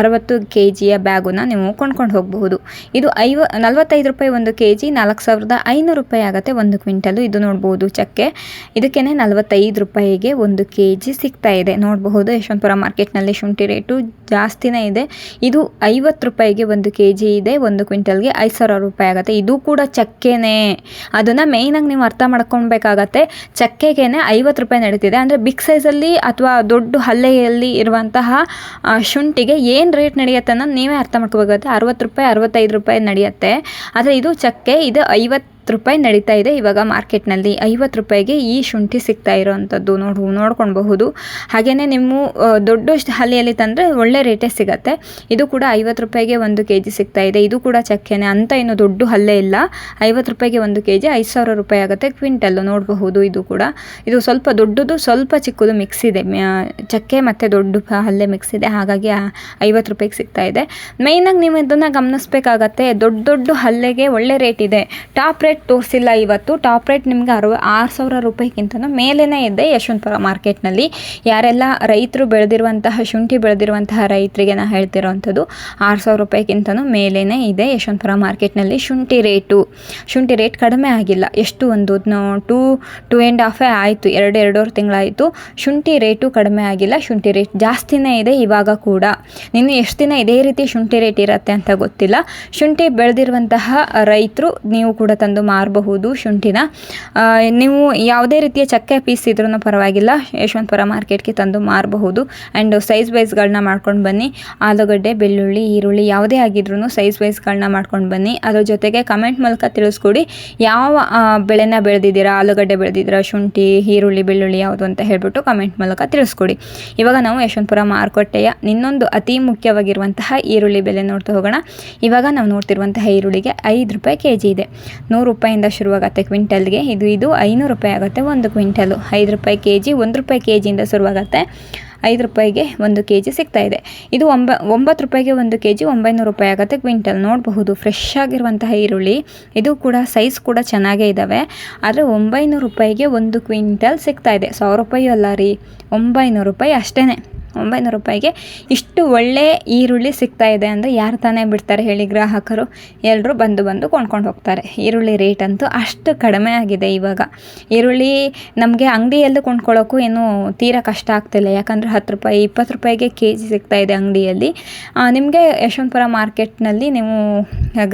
Speaker 1: ಅರವತ್ತು ಕೆ ಜಿಯ ಬ್ಯಾಗನ್ನು ನೀವು ಕೊಂಡ್ಕೊಂಡು ಹೋಗಬಹುದು. ಇದು ಐವ, ನಲ್ವತ್ತೈದು ರೂಪಾಯಿ ಒಂದು ಕೆ ಜಿ ನಾಲ್ಕು ಸಾವಿರದ ಐನೂರು ರೂಪಾಯಿ ಆಗುತ್ತೆ ಒಂದು ಕ್ವಿಂಟಲು ಇದು ನೋಡ್ಬೋದು ಚಕ್ಕೆ. ಇದಕ್ಕೇ ನಲವತ್ತೈದು ರೂಪಾಯಿಗೆ ಒಂದು ಕೆ ಜಿ ಸಿಗ್ತಾ ಇದೆ. ನೋಡಬಹುದು ಯಶವಂತಪುರ ಮಾರ್ಕೆಟ್ನಲ್ಲಿ ಶುಂಠಿ ರೇಟು ಜಾಸ್ತಿನೇ ಇದೆ. ಇದು ಐವತ್ತು ರೂಪಾಯಿಗೆ ಒಂದು ಕೆ ಜಿ ಇದೆ. ಒಂದು ಕ್ವಿಂಟಲ್ಗೆ ಐದು ಸಾವಿರ ರೂಪಾಯಿ ಆಗುತ್ತೆ. ಇದು ಕೂಡ ಚಕ್ಕೆನೇ. ಅದನ್ನು ಮೇಯ್ನಾಗಿ ನೀವು ಅರ್ಥ ಮಾಡ್ಕೊಳ್ಬೇಕಾಗತ್ತೆ. ಚಕ್ಕೆಗೆ ಐವತ್ತು ರೂಪಾಯಿ ನಡೀತಿದೆ. ಅಂದರೆ ಬಿಗ್ ಸೈಜಲ್ಲಿ ಅಥವಾ ದೊಡ್ಡ ಹಲ್ಲೆಯಲ್ಲಿ ಇರುವಂತಹ ಶುಂಠಿಗೆ ಏನು ರೇಟ್ ನಡೆಯುತ್ತೆ ಅನ್ನೋದು ನೀವೇ ಅರ್ಥ ಮಾಡ್ಕೋಬೇಕಾಗುತ್ತೆ ಅರವತ್ತು ರೂಪಾಯಿ, ಅರವತ್ತೈದು ರೂಪಾಯಿ ನಡೆಯುತ್ತೆ. ಆದರೆ ಇದು ಚಕ್ಕೆ ಇದು ಐವತ್ತು ರೂಪಾಯಿ ನಡೀತಾ ಇದೆ. ಇವಾಗ ಮಾರ್ಕೆಟ್ನಲ್ಲಿ ಐವತ್ತು ರೂಪಾಯಿಗೆ ಈ ಶುಂಠಿ ಸಿಗ್ತಾ ಇರೋವಂಥದ್ದು ನೋಡು, ನೋಡ್ಕೊಳ್ಬಹುದು. ಹಾಗೆಯೇ ನಿಮ್ಮ ದೊಡ್ಡ ಹಲ್ಲಿಯಲ್ಲಿ ತಂದರೆ ಒಳ್ಳೆ ರೇಟೇ ಸಿಗತ್ತೆ. ಇದು ಕೂಡ ಐವತ್ತು ರೂಪಾಯಿಗೆ ಒಂದು ಕೆ ಜಿ ಸಿಗ್ತಾ ಇದೆ. ಇದು ಕೂಡ ಚಕ್ಕೆನೆ. ಅಂತ ಇನ್ನು ದೊಡ್ಡ ಹಲ್ಲೆ ಇಲ್ಲ. ಐವತ್ತು ರೂಪಾಯಿಗೆ ಒಂದು ಕೆ ಜಿ ಐದು ಸಾವಿರ ರೂಪಾಯಿ ಆಗುತ್ತೆ ಕ್ವಿಂಟಲ್ಲು. ನೋಡಬಹುದು ಇದು ಕೂಡ. ಇದು ಸ್ವಲ್ಪ ದೊಡ್ಡದು, ಸ್ವಲ್ಪ ಚಿಕ್ಕದು ಮಿಕ್ಸ್ ಇದೆ. ಚಕ್ಕೆ ಮತ್ತು ದೊಡ್ಡ ಹಲ್ಲೆ ಮಿಕ್ಸ್ ಇದೆ. ಹಾಗಾಗಿ ಐವತ್ತು ರೂಪಾಯಿಗೆ ಸಿಗ್ತಾ ಇದೆ. ಮೇಯ್ನಾಗಿ ನೀವು ಇದನ್ನು ಗಮನಿಸಬೇಕಾಗತ್ತೆ. ದೊಡ್ಡ ದೊಡ್ಡ ಹಲ್ಲೆಗೆ ಒಳ್ಳೆ ರೇಟ್ ಇದೆ. ಟಾಪ್ ರೇಟ್ ರೇಟ್ ತೋರಿಸಿಲ್ಲ ಇವತ್ತು. ಟಾಪ್ ರೇಟ್ ನಿಮಗೆ ಅರವ, ಆರು ಸಾವಿರ ರೂಪಾಯಿಗಿಂತ ಮೇಲೇ ಇದೆ ಯಶವಂತಪುರ ಮಾರ್ಕೆಟ್ನಲ್ಲಿ. ಯಾರೆಲ್ಲ ರೈತರು ಬೆಳೆದಿರುವಂತಹ, ಶುಂಠಿ ಬೆಳೆದಿರುವಂತಹ ರೈತರಿಗೆ ನಾನು ಹೇಳ್ತಿರುವಂಥದ್ದು ಆರು ಸಾವಿರ ರೂಪಾಯಿಗಿಂತನೂ ಮೇಲೇ ಇದೆ ಯಶವಂತಪುರ ಮಾರ್ಕೆಟ್ನಲ್ಲಿ ಶುಂಠಿ ರೇಟು. ಶುಂಠಿ ರೇಟ್ ಕಡಿಮೆ ಆಗಿಲ್ಲ. ಎಷ್ಟು ಒಂದು ಟೂ ಟೂ ಆ್ಯಂಡ್ ಹಾಫೇ ಆಯಿತು, ಎರಡು, ಎರಡೂವರೆ ತಿಂಗಳಾಯಿತು. ಶುಂಠಿ ರೇಟು ಕಡಿಮೆ ಆಗಿಲ್ಲ. ಶುಂಠಿ ರೇಟ್ ಜಾಸ್ತಿನೇ ಇದೆ ಇವಾಗ ಕೂಡ. ನಿನ್ನೆ ಎಷ್ಟು ದಿನ ಇದೇ ರೀತಿ ಶುಂಠಿ ರೇಟ್ ಇರುತ್ತೆ ಅಂತ ಗೊತ್ತಿಲ್ಲ. ಶುಂಠಿ ಬೆಳೆದಿರುವಂತಹ ರೈತರು ನೀವು ಕೂಡ ತಂದು ಮಾರಬಹುದು ಶುಂಠಿನ. ನೀವು ಯಾವುದೇ ರೀತಿಯ ಚಕ್ಕೆ ಪೀಸ್ ಇದ್ರೂ ಪರವಾಗಿಲ್ಲ. ಯಶವಂತಪುರ ಮಾರ್ಕೆಟ್ಗೆ ತಂದು ಮಾರಬಹುದು. ಆ್ಯಂಡ್ ಸೈಜ್ ವೈಸ್ಗಳನ್ನ ಮಾಡ್ಕೊಂಡು ಬನ್ನಿ. ಆಲೂಗಡ್ಡೆ, ಬೆಳ್ಳುಳ್ಳಿ, ಈರುಳ್ಳಿ ಯಾವುದೇ ಆಗಿದ್ರೂ ಸೈಜ್ ವೈಸ್ಗಳನ್ನ ಮಾಡ್ಕೊಂಡು ಬನ್ನಿ. ಅದ್ರ ಜೊತೆಗೆ ಕಮೆಂಟ್ ಮೂಲಕ ತಿಳಿಸ್ಕೊಡಿ. ಯಾವ ಬೆಳೆನ ಬೆಳೆದಿದ್ದೀರಾ? ಆಲೂಗಡ್ಡೆ ಬೆಳೆದಿದ್ದೀರಾ? ಶುಂಠಿ, ಈರುಳ್ಳಿ, ಬೆಳ್ಳುಳ್ಳಿ ಯಾವುದು ಅಂತ ಹೇಳ್ಬಿಟ್ಟು ಕಮೆಂಟ್ ಮೂಲಕ ತಿಳಿಸ್ಕೊಡಿ. ಇವಾಗ ನಾವು ಯಶವಂತಪುರ ಮಾರುಕಟ್ಟೆಯ ಇನ್ನೊಂದು ಅತಿ ಮುಖ್ಯವಾಗಿರುವಂತಹ ಈರುಳ್ಳಿ ಬೆಲೆ ನೋಡ್ತಾ ಹೋಗೋಣ. ಇವಾಗ ನಾವು ನೋಡ್ತಿರುವಂತಹ ಈರುಳ್ಳಿಗೆ ಐದು ರೂಪಾಯಿ ಕೆ ಇದೆ. ನೂರು ರೂಪಾಯಿಂದ ಶುರುವಾಗುತ್ತೆ ಕ್ವಿಂಟಲ್ಗೆ. ಇದು ಇದು ಐನೂರು ರೂಪಾಯಿ ಆಗುತ್ತೆ, ಒಂದು ಕ್ವಿಂಟಲು. ಐದು ರೂಪಾಯಿ ಕೆ ಜಿ ಒಂದು ರೂಪಾಯಿ ಕೆ ಜಿಯಿಂದ ಶುರುವಾಗುತ್ತೆ. ಐದು ರೂಪಾಯಿಗೆ ಒಂದು ಕೆ ಜಿ ಸಿಗ್ತಾ ಇದೆ. ಇದು ಒಂಬ, ಒಂಬತ್ತು ರೂಪಾಯಿಗೆ ಒಂದು ಕೆ ಜಿ ಒಂಬೈನೂರು ರೂಪಾಯಿ ಆಗುತ್ತೆ ಕ್ವಿಂಟಲ್. ನೋಡಬಹುದು, ಫ್ರೆಶ್ ಆಗಿರುವಂತಹ ಈರುಳ್ಳಿ. ಇದು ಕೂಡ ಸೈಜ್ ಕೂಡ ಚೆನ್ನಾಗೇ ಇದ್ದಾವೆ ಆದರೆ ಒಂಬೈನೂರು ರೂಪಾಯಿಗೆ ಒಂದು ಕ್ವಿಂಟಲ್ ಸಿಗ್ತಾ ಇದೆ. ಸಾವಿರ ರೂಪಾಯಿ ಅಲ್ಲ ರೀ, ಒಂಬೈನೂರು ರೂಪಾಯಿ ಅಷ್ಟೇ ಒಂಬೈನೂರು ರೂಪಾಯಿಗೆ ಇಷ್ಟು ಒಳ್ಳೆ ಈರುಳ್ಳಿ ಸಿಗ್ತಾ ಇದೆ ಅಂದರೆ ಯಾರು ತಾನೇ ಬಿಡ್ತಾರೆ ಹೇಳಿ ಗ್ರಾಹಕರು. ಎಲ್ಲರೂ ಬಂದು ಬಂದು ಕೊಂಡ್ಕೊಂಡು ಹೋಗ್ತಾರೆ. ಈರುಳ್ಳಿ ರೇಟ್ ಅಂತೂ ಅಷ್ಟು ಕಡಿಮೆ ಆಗಿದೆ ಇವಾಗ. ಈರುಳ್ಳಿ ನಮಗೆ ಅಂಗಡಿಯಲ್ಲೂ ಕೊಂಡ್ಕೊಳ್ಳೋಕ್ಕೂ ಏನು ತೀರಾ ಕಷ್ಟ ಆಗ್ತಿಲ್ಲ. ಯಾಕಂದರೆ ಹತ್ತು ರೂಪಾಯಿ, ಇಪ್ಪತ್ತು ರೂಪಾಯಿಗೆ ಕೆ ಜಿ ಸಿಗ್ತಾ ಇದೆ ಅಂಗಡಿಯಲ್ಲಿ. ನಿಮಗೆ ಯಶವಂತಪುರ ಮಾರ್ಕೆಟ್ನಲ್ಲಿ ನೀವು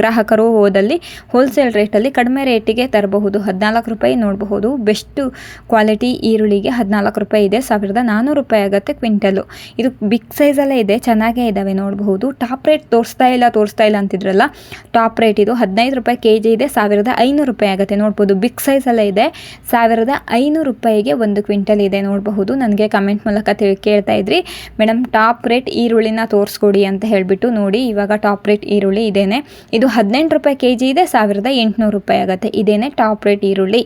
Speaker 1: ಗ್ರಾಹಕರು ಹೋದಲ್ಲಿ ಹೋಲ್ಸೇಲ್ ರೇಟಲ್ಲಿ ಕಡಿಮೆ ರೇಟಿಗೆ ತರಬಹುದು. ಹದಿನಾಲ್ಕು ರೂಪಾಯಿ ನೋಡಬಹುದು. ಬೆಸ್ಟು ಕ್ವಾಲಿಟಿ ಈರುಳ್ಳಿಗೆ ಹದಿನಾಲ್ಕು ರೂಪಾಯಿ ಇದೆ. ಸಾವಿರದ ನಾನ್ನೂರು ರೂಪಾಯಿ ಆಗುತ್ತೆ ಕ್ವಿಂಟಲು. ಇದು ಬಿಗ್ ಸೈಜಲ್ಲೇ ಇದೆ, ಚೆನ್ನಾಗೇ ಇದ್ದಾವೆ ನೋಡಬಹುದು. ಟಾಪ್ ರೇಟ್ ತೋರಿಸ್ತಾ ಇಲ್ಲ ತೋರಿಸ್ತಾ ಇಲ್ಲ ಅಂತಿದ್ರಲ್ಲ ಟಾಪ್ ರೇಟ್ ಇದು ಹದಿನೈದು ರೂಪಾಯಿ ಕೆ ಜಿ ಇದೆ, ಸಾವಿರದ ಐನೂರು ರೂಪಾಯಿ ಆಗುತ್ತೆ ನೋಡ್ಬೋದು ಬಿಗ್ ಸೈಜಲ್ಲೇ ಇದೆ, ಸಾವಿರದ ಐನೂರು ರೂಪಾಯಿಗೆ ಒಂದು ಕ್ವಿಂಟಲ್ ಇದೆ, ನೋಡಬಹುದು. ನನಗೆ ಕಮೆಂಟ್ ಮೂಲಕ ತಿಳಿ ಕೇಳ್ತಾ ಇದ್ರಿ. ಮೇಡಮ್ ಟಾಪ್ ರೇಟ್ ಈರುಳ್ಳಿನ ತೋರಿಸ್ಕೊಡಿ ಅಂತ ಹೇಳಿಬಿಟ್ಟು ನೋಡಿ, ಇವಾಗ ಟಾಪ್ ರೇಟ್ ಈರುಳ್ಳಿ ಇದೇನೆ. ಇದು ಹದಿನೆಂಟು ರೂಪಾಯಿ ಕೆ ಜಿ ಇದೆ, ಸಾವಿರದ ಎಂಟುನೂರು ರೂಪಾಯಿ ಆಗುತ್ತೆ. ಇದೇನೆ ಟಾಪ್ ರೇಟ್ ಈರುಳ್ಳಿ.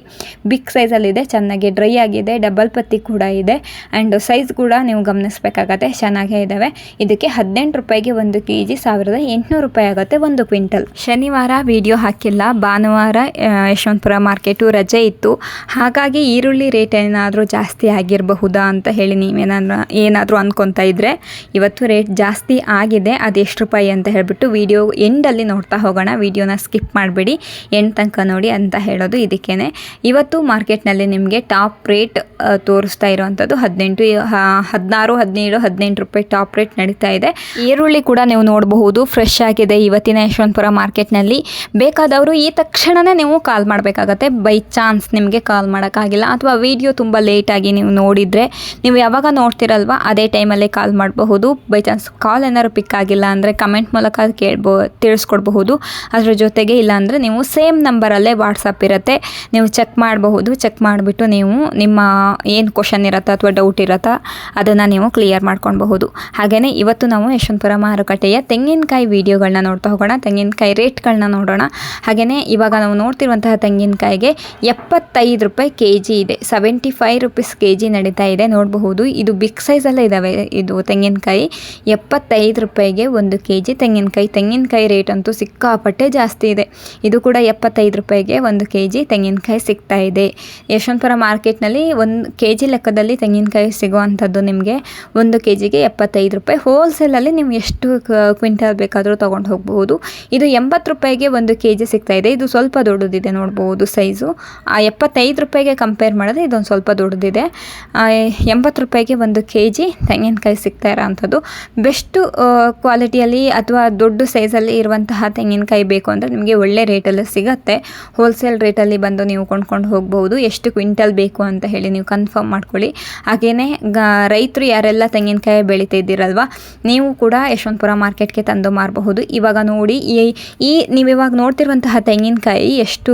Speaker 1: ಬಿಗ್ ಸೈಜಲ್ಲಿದೆ ಚೆನ್ನಾಗಿ ಡ್ರೈ ಆಗಿದೆ ಡಬಲ್ ಪತ್ತಿ ಕೂಡ ಇದೆ ಆ್ಯಂಡ್ ಸೈಜ್ ಕೂಡ ನೀವು ಗಮನಿಸಬೇಕಾಗತ್ತೆ ಚೆನ್ನಾಗೇ ಇದ್ದಾವೆ ಇದಕ್ಕೆ ಹದಿನೆಂಟು ರೂಪಾಯಿಗೆ ಒಂದು ಕೆ ಜಿ ಸಾವಿರದ ಎಂಟುನೂರು ರೂಪಾಯಿ ಆಗುತ್ತೆ ಒಂದು ಕ್ವಿಂಟಲ್. ಶನಿವಾರ ವಿಡಿಯೋ ಹಾಕಿಲ್ಲ. ಭಾನುವಾರ ಯಶವಂತಪುರ ಮಾರ್ಕೆಟು ರಜೆ ಇತ್ತು. ಹಾಗಾಗಿ ಈರುಳ್ಳಿ ರೇಟ್ ಏನಾದರೂ ಜಾಸ್ತಿ ಆಗಿರಬಹುದಾ ಅಂತ ಹೇಳಿ ನೀವೇನಾದ್ರು ಏನಾದರೂ ಅಂದ್ಕೊತಾ ಇದ್ದರೆ ಇವತ್ತು ರೇಟ್ ಜಾಸ್ತಿ ಆಗಿದೆ. ಅದು ಎಷ್ಟು ರೂಪಾಯಿ ಅಂತ ಹೇಳಿಬಿಟ್ಟು ವಿಡಿಯೋ ಎಂಡಲ್ಲಿ ನೋಡ್ತಾ ಹೋಗೋಣ. ವಿಡಿಯೋನ ಸ್ಕಿಪ್ ಮಾಡಬೇಡಿ. ಎಂಡ್ ತನಕ ನೋಡಿ ಅಂತ ಹೇಳೋದು ಇದಕ್ಕೇನೆ. ಇವತ್ತು ಮಾರ್ಕೆಟ್ನಲ್ಲಿ ನಿಮಗೆ ಟಾಪ್ ರೇಟ್ ತೋರಿಸ್ತಾ ಇರುವಂಥದ್ದು ಹದಿನೆಂಟು ಹದಿನಾರು ಹದಿನೇಳು, ಹದಿನೆಂಟು ರೂಪಾಯಿ ಟಾಪ್ ರೇಟ್ ನಡೀತಾ ಇದೆ. ಈರುಳ್ಳಿ ಕೂಡ ನೀವು ನೋಡಬಹುದು ಫ್ರೆಶ್ ಆಗಿದೆ. ಇವತ್ತಿನ ಯಶವಂತಪುರ ಮಾರ್ಕೆಟ್ನಲ್ಲಿ ಬೇಕಾದವರು ಈ ತಕ್ಷಣವೇ ನೀವು ಕಾಲ್ ಮಾಡಬೇಕಾಗತ್ತೆ. ಬೈ ಚಾನ್ಸ್ ನಿಮಗೆ ಕಾಲ್ ಮಾಡೋಕ್ಕಾಗಿಲ್ಲ. ಅಥವಾ ವಿಡಿಯೋ ತುಂಬ ಲೇಟಾಗಿ ನೀವು ನೋಡಿದರೆ ನೀವು ಯಾವಾಗ ನೋಡ್ತಿರಲ್ವ, ಅದೇ ಟೈಮಲ್ಲೇ ಕಾಲ್ ಮಾಡಬಹುದು. ಬೈ ಚಾನ್ಸ್ ಕಾಲ್ ಏನಾದ್ರು ಪಿಕ್ ಆಗಿಲ್ಲ ಅಂದರೆ ಕಮೆಂಟ್ ಮೂಲಕ ಕೇಳ್ಬೋ, ತಿಳಿಸ್ಕೊಡ್ಬಹುದು. ಅದರ ಜೊತೆಗೆ ಇಲ್ಲಾಂದರೆ ನೀವು ಸೇಮ್ ನಂಬರಲ್ಲೇ ವಾಟ್ಸಪ್ ಇರುತ್ತೆ. ನೀವು ಚೆಕ್ ಮಾಡಬಹುದು. ಚೆಕ್ ಮಾಡಿಬಿಟ್ಟು ನೀವು ನಿಮ್ಮ ಏನು ಕ್ವಶನ್ ಇರುತ್ತಾ ಅಥವಾ ಡೌಟ್ ಇರುತ್ತಾ, ಅದನ್ನು ನೀವು ಕ್ಲಿಯರ್ ಮಾಡ್ಕೊಳ್ಬಹುದು. ಹಾಗೆಯೇ ಇವತ್ತು ನಾವು ಯಶವಂತಪುರ ಮಾರುಕಟ್ಟೆಯ ತೆಂಗಿನಕಾಯಿ ವಿಡಿಯೋಗಳನ್ನ ನೋಡ್ತಾ ಹೋಗೋಣ, ತೆಂಗಿನಕಾಯಿ ರೇಟ್ಗಳನ್ನ ನೋಡೋಣ. ಹಾಗೆಯೇ ಇವಾಗ ನಾವು ನೋಡ್ತಿರುವಂತಹ ತೆಂಗಿನಕಾಯಿಗೆ ಎಪ್ಪತ್ತೈದು ರೂಪಾಯಿ ಕೆ ಜಿ ಇದೆ, seventy five rupees K G ನಡೀತಾ ಇದೆ, ನೋಡಬಹುದು. ಇದು ಬಿಗ್ ಸೈಜಲ್ಲೇ ಇದ್ದಾವೆ ಇದು ತೆಂಗಿನಕಾಯಿ. ಎಪ್ಪತ್ತೈದು ರೂಪಾಯಿಗೆ ಒಂದು ಕೆ ಜಿ ತೆಂಗಿನಕಾಯಿ ತೆಂಗಿನಕಾಯಿ ರೇಟ್ ಅಂತೂ ಸಿಕ್ಕಾಪಟ್ಟೆ ಜಾಸ್ತಿ ಇದೆ. ಇದು ಕೂಡ ಎಪ್ಪತ್ತೈದು ರೂಪಾಯಿಗೆ ಒಂದು ಕೆ ಜಿ ತೆಂಗಿನಕಾಯಿ ಸಿಗ್ತಾ ಇದೆ. ಯಶವಂತಪುರ ಮಾರ್ಕೆಟ್ನಲ್ಲಿ ಒಂದು ಕೆ ಜಿ ಲೆಕ್ಕದಲ್ಲಿ ತೆಂಗಿನಕಾಯಿ ಸಿಗುವಂಥದ್ದು ನಿಮಗೆ ಒಂದು ಕೆ ಜಿಗೆ ಎಪ್ಪತ್ತೈದು ರೂಪಾಯಿ. ಹೋಲ್ಸೇಲಲ್ಲಿ ನೀವು ಎಷ್ಟು ಕ್ವಿಂಟಲ್ ಬೇಕಾದರೂ ತೊಗೊಂಡು ಹೋಗಬಹುದು. ಇದು ಎಂಬತ್ತು ರೂಪಾಯಿಗೆ ಒಂದು ಕೆ ಜಿ ಸಿಗ್ತಾ ಇದೆ. ಇದು ಸ್ವಲ್ಪ ದೊಡ್ಡದಿದೆ ನೋಡ್ಬೋದು ಸೈಜು ಆ, ಎಪ್ಪತ್ತೈದು ರೂಪಾಯಿಗೆ ಕಂಪೇರ್ ಮಾಡಿದ್ರೆ ಇದೊಂದು ಸ್ವಲ್ಪ ದೊಡ್ಡದಿದೆ. ಎಂಬತ್ತು ರೂಪಾಯಿಗೆ ಒಂದು ಕೆ ಜಿ ತೆಂಗಿನಕಾಯಿ ಸಿಗ್ತಾ ಇರೋವಂಥದ್ದು ಬೆಸ್ಟು ಕ್ವಾಲಿಟಿಯಲ್ಲಿ ಅಥವಾ ದೊಡ್ಡ ಸೈಜಲ್ಲಿ ಇರುವಂತಹ ತೆಂಗಿನಕಾಯಿ ಬೇಕು ಅಂದರೆ ನಿಮಗೆ ಒಳ್ಳೆ ರೇಟಲ್ಲಿ ಸಿಗತ್ತೆ. ಹೋಲ್ಸೇಲ್ ರೇಟಲ್ಲಿ ಬಂದು ನೀವು ಕೊಂಡ್ಕೊಂಡು ಹೋಗ್ಬೋದು ಎಷ್ಟು ಕ್ವಿಂಟಲ್ ಬೇಕು ಅಂತ ಹೇಳಿ ನೀವು ಕನ್ಫರ್ಮ್ ಮಾಡ್ಕೊಳ್ಳಿ. ಹಾಗೆಯೇ ಗ, ರೈತರು ಯಾರೆಲ್ಲ ತೆಂಗಿನಕಾಯಿ ಬೆಳೀತಿದ್ದೀರಲ್ವ ನೀವು ಕೂಡ ಯಶವಂತಪುರ ಮಾರ್ಕೆಟ್ಗೆ ತಂದು ಮಾರಬಹುದು. ಇವಾಗ ನೋಡಿ, ಈ ಈ ನೀವು ಇವಾಗ ನೋಡ್ತಿರುವಂತಹ ತೆಂಗಿನಕಾಯಿ ಎಷ್ಟು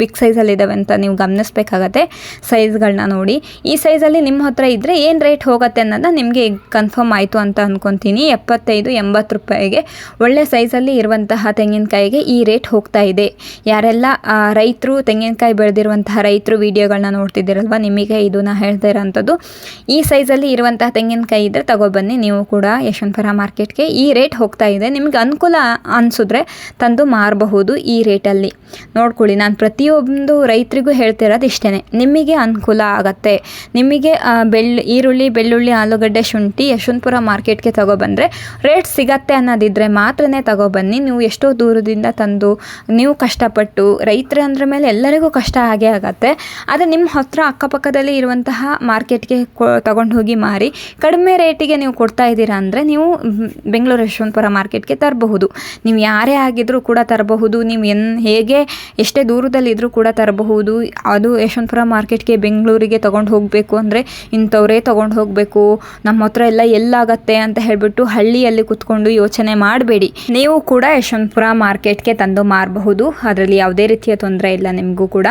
Speaker 1: ಬಿಗ್ ಸೈಜಲ್ಲಿದ್ದಾವೆ ಅಂತ ನೀವು ಗಮನಿಸಬೇಕಾಗತ್ತೆ ಸೈಜ್ಗಳನ್ನ ನೋಡಿ. ಈ ಸೈಜಲ್ಲಿ ನಿಮ್ಮ ಹತ್ರ ಇದ್ದರೆ ಏನು ರೇಟ್ ಹೋಗುತ್ತೆ ಅನ್ನೋದನ್ನ ನಿಮಗೆ ಕನ್ಫರ್ಮ್ ಆಯಿತು ಅಂತ ಅಂದ್ಕೊತೀನಿ ಎಪ್ಪತ್ತೈದು, ಎಂಬತ್ತು ರೂಪಾಯಿಗೆ ಒಳ್ಳೆ ಸೈಜಲ್ಲಿ ಇರುವಂತಹ ತೆಂಗಿನಕಾಯಿಗೆ ಈ ರೇಟ್ ಹೋಗ್ತಾ ಇದೆ. ಯಾರೆಲ್ಲ ರೈತರು, ತೆಂಗಿನಕಾಯಿ ಬೆಳೆದಿರುವಂತಹ ರೈತರು ವಿಡಿಯೋಗಳನ್ನ ನೋಡ್ತಿದ್ದೀರಲ್ವ? ನಿಮಗೆ ಇದನ್ನ ಹೇಳ್ತಾ ಇರೋಂಥದ್ದು. ಈ ಸೈಜಲ್ಲಿ ಇರುವಂತಹ ತೆಂಗಿನಕಾಯಿ ಇದ್ದರೆ ತಗೊಬನ್ನಿ. ನೀವು ಕೂಡ ಯಶವಂತಪುರ ಮಾರ್ಕೆಟ್ಗೆ ಈ ರೇಟ್ ಹೋಗ್ತಾ ಇದೆ. ನಿಮಗೆ ಅನುಕೂಲ ಅನಿಸಿದ್ರೆ ತಂದು ಮಾರಬಹುದು ಈ ರೇಟಲ್ಲಿ. ನೋಡ್ಕೊಳ್ಳಿ, ನಾನು ಪ್ರತಿಯೊಂದು ರೈತರಿಗೂ ಹೇಳ್ತಿರೋದು ಇಷ್ಟೇ ನಿಮಗೆ ಅನುಕೂಲ ಆಗತ್ತೆ. ನಿಮಗೆ ಬೆಳ್ಳು, ಈರುಳ್ಳಿ, ಬೆಳ್ಳುಳ್ಳಿ, ಆಲೂಗಡ್ಡೆ, ಶುಂಠಿ ಯಶವಂತಪುರ ಮಾರ್ಕೆಟ್ಗೆ ತಗೊಬಂದರೆ ರೇಟ್ ಸಿಗತ್ತೆ ಅನ್ನೋದಿದ್ದರೆ ಮಾತ್ರನೇ ತಗೊಬನ್ನಿ. ನೀವು ಎಷ್ಟೋ ದೂರದಿಂದ ತಂದು, ನೀವು ಕಷ್ಟಪಟ್ಟು ರೈತರ ಅಂದ್ರ ಮೇಲೆ ಎಲ್ಲರಿಗೂ ಕಷ್ಟ ಆಗೇ ಆಗತ್ತೆ. ಆದರೆ ನಿಮ್ಮ ಹತ್ರ ಅಕ್ಕಪಕ್ಕದಲ್ಲಿ ಇರುವಂತಹ ಮಾರ್ಕೆಟ್ಗೆ ಕೊ, ತಗೊಂಡು ಹೋಗಿ ಮಾರಿ. ಕಡಿಮೆ ರೇಟಿಗೆ ನೀವು ಕೊಡ್ತಾ ಇದ್ದೀರಾ ಅಂದರೆ ನೀವು ಬೆಂಗಳೂರು ಯಶವಂತಪುರ ಮಾರ್ಕೆಟ್ಗೆ ತರಬಹುದು. ನೀವು ಯಾರೇ ಆಗಿದ್ದರೂ ಕೂಡ ತರಬಹುದು, ನೀವು ಎನ್ ಹೇಗೆ ಎಷ್ಟೇ ದೂರದಲ್ಲಿದ್ದರೂ ಕೂಡ ತರಬಹುದು. ಅದು ಯಶವಂತಪುರ ಮಾರ್ಕೆಟ್ಗೆ ಬೆಂಗಳೂರಿಗೆ ತೊಗೊಂಡು ಹೋಗಬೇಕು ಅಂದರೆ ಇಂಥವರೇ ತೊಗೊಂಡು ಹೋಗಬೇಕು. ನಮ್ಮ ಹತ್ರ ಎಲ್ಲ ಎಲ್ಲಾಗತ್ತೆ ಅಂತ ಹೇಳಿಬಿಟ್ಟು ಹಳ್ಳಿಯಲ್ಲಿ ಕುತ್ಕೊಂಡು ಯೋಚನೆ ಮಾಡಬೇಡಿ. ನೀವು ಕೂಡ ಯಶವಂತಪುರ ಮಾರ್ಕೆಟ್ಗೆ ತಂದು ಮಾರಬಹುದು. ಅದರಲ್ಲಿ ಯಾವುದೇ ರೀತಿಯ ತೊಂದರೆ ಇಲ್ಲ ನಿಮಗೂ ಕೂಡ.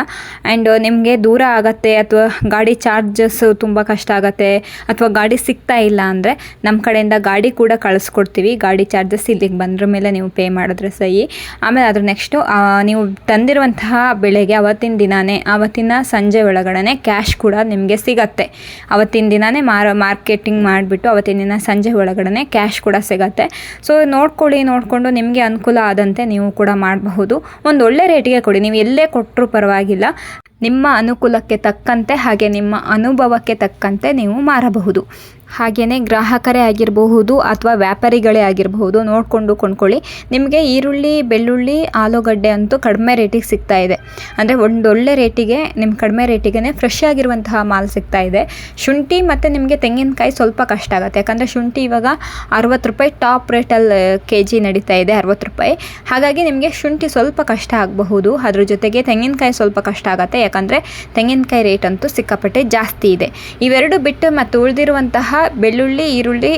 Speaker 1: ಆ್ಯಂಡ್ ನಿಮಗೆ ದೂರ ಆಗತ್ತೆ ಅಥವಾ ಗಾಡಿ ಚಾರ್ಜಸ್ ತುಂಬ ಕಷ್ಟ ಆಗತ್ತೆ ಅಥವಾ ಗಾಡಿ ಸಿಗ್ತಾ ಇಲ್ಲ ಅಂದರೆ ನಮ್ಮ ಕಡೆಯಿಂದ ಗಾಡಿ ಕೂಡ ಕಳಿಸ್ಕೊಡ್ತೀವಿ. ಗಾಡಿ ಚಾರ್ಜಸ್ ಇಲ್ಲಿಗೆ ಬಂದ್ರ ಮೇಲೆ ನೀವು ಪೇ ಮಾಡಿದ್ರೆ ಸಹಿ. ಆಮೇಲೆ ಅದ್ರ ನೆಕ್ಸ್ಟು ನೀವು ತಂದಿರುವಂತಹ ಬೆಳೆಗೆ ಅವತ್ತಿನ ದಿನಾನೇ, ಅವತ್ತಿನ ಸಂಜೆ ಒಳಗಡೆ ಕ್ಯಾಶ್ ಕೂಡ ನಿಮಗೆ ಸಿಗತ್ತೆ. ಅವತ್ತಿನ ದಿನಾನೇ ಮಾರ, ಮಾರ್ಕೆಟಿಂಗ್ ಮಾಡಿಬಿಟ್ಟು ಅವತ್ತಿನ ದಿನ ಸಂಜೆ ಒಳಗಡೆ ಕ್ಯಾಶ್ ಕೂಡ ಸಿಗತ್ತೆ. ಸೊ, ನೋಡ್ಕೊಳ್ಳಿ, ನೋಡಿಕೊಂಡು ನಿಮಗೆ ಅನುಕೂಲ ಆದಂತೆ ನೀವು ಕೂಡ ಮಾಡಬಹುದು. ಒಂದು ಒಳ್ಳೆ ರೇಟಿಗೆ ಕೊಡಿ. ನೀವು ಎಲ್ಲೇ ಕೊಟ್ಟರೂ ಪರವಾಗಿಲ್ಲ. ನಿಮ್ಮ ಅನುಕೂಲಕ್ಕೆ ತಕ್ಕಂತೆ ಹಾಗೆ ನಿಮ್ಮ ಅನುಭವಕ್ಕೆ ತಕ್ಕಂತೆ ನೀವು ಮಾರಬಹುದು. ಹಾಗೆಯೇ ಗ್ರಾಹಕರೇ ಆಗಿರಬಹುದು ಅಥವಾ ವ್ಯಾಪಾರಿಗಳೇ ಆಗಿರಬಹುದು, ನೋಡಿಕೊಂಡು ಕೊಂಡ್ಕೊಳ್ಳಿ. ನಿಮಗೆ ಈರುಳ್ಳಿ, ಬೆಳ್ಳುಳ್ಳಿ, ಆಲೂಗಡ್ಡೆ ಅಂತೂ ಕಡಿಮೆ ರೇಟಿಗೆ ಸಿಗ್ತಾ ಇದೆ. ಅಂದರೆ ಒಂದೊಳ್ಳೆ ರೇಟಿಗೆ ನಿಮ್ಮ ಕಡಿಮೆ ರೇಟಿಗೆ ಫ್ರೆಶ್ ಆಗಿರುವಂತಹ ಮಾಲ್ ಸಿಗ್ತಾ ಇದೆ. ಶುಂಠಿ ಮತ್ತು ನಿಮಗೆ ತೆಂಗಿನಕಾಯಿ ಸ್ವಲ್ಪ ಕಷ್ಟ ಆಗುತ್ತೆ. ಯಾಕಂದರೆ ಶುಂಠಿ ಇವಾಗ ಅರವತ್ತು ರೂಪಾಯಿ, ಟಾಪ್ ರೇಟಲ್ಲಿ ಕೆ ಜಿ ನಡೀತಾ ಇದೆ ಅರವತ್ತು ರೂಪಾಯಿ. ಹಾಗಾಗಿ ನಿಮಗೆ ಶುಂಠಿ ಸ್ವಲ್ಪ ಕಷ್ಟ ಆಗಬಹುದು. ಅದ್ರ ಜೊತೆಗೆ ತೆಂಗಿನಕಾಯಿ ಸ್ವಲ್ಪ ಕಷ್ಟ ಆಗುತ್ತೆ. ಯಾಕಂದರೆ ತೆಂಗಿನಕಾಯಿ ರೇಟ್ ಅಂತೂ ಸಿಕ್ಕಾಪಟ್ಟೆ ಜಾಸ್ತಿ ಇದೆ. ಇವೆರಡು ಬಿಟ್ಟು ಮತ್ತು ಉಳಿದಿರುವಂತಹ ಬೆಳ್ಳುಳ್ಳಿ, ಈರುಳ್ಳಿ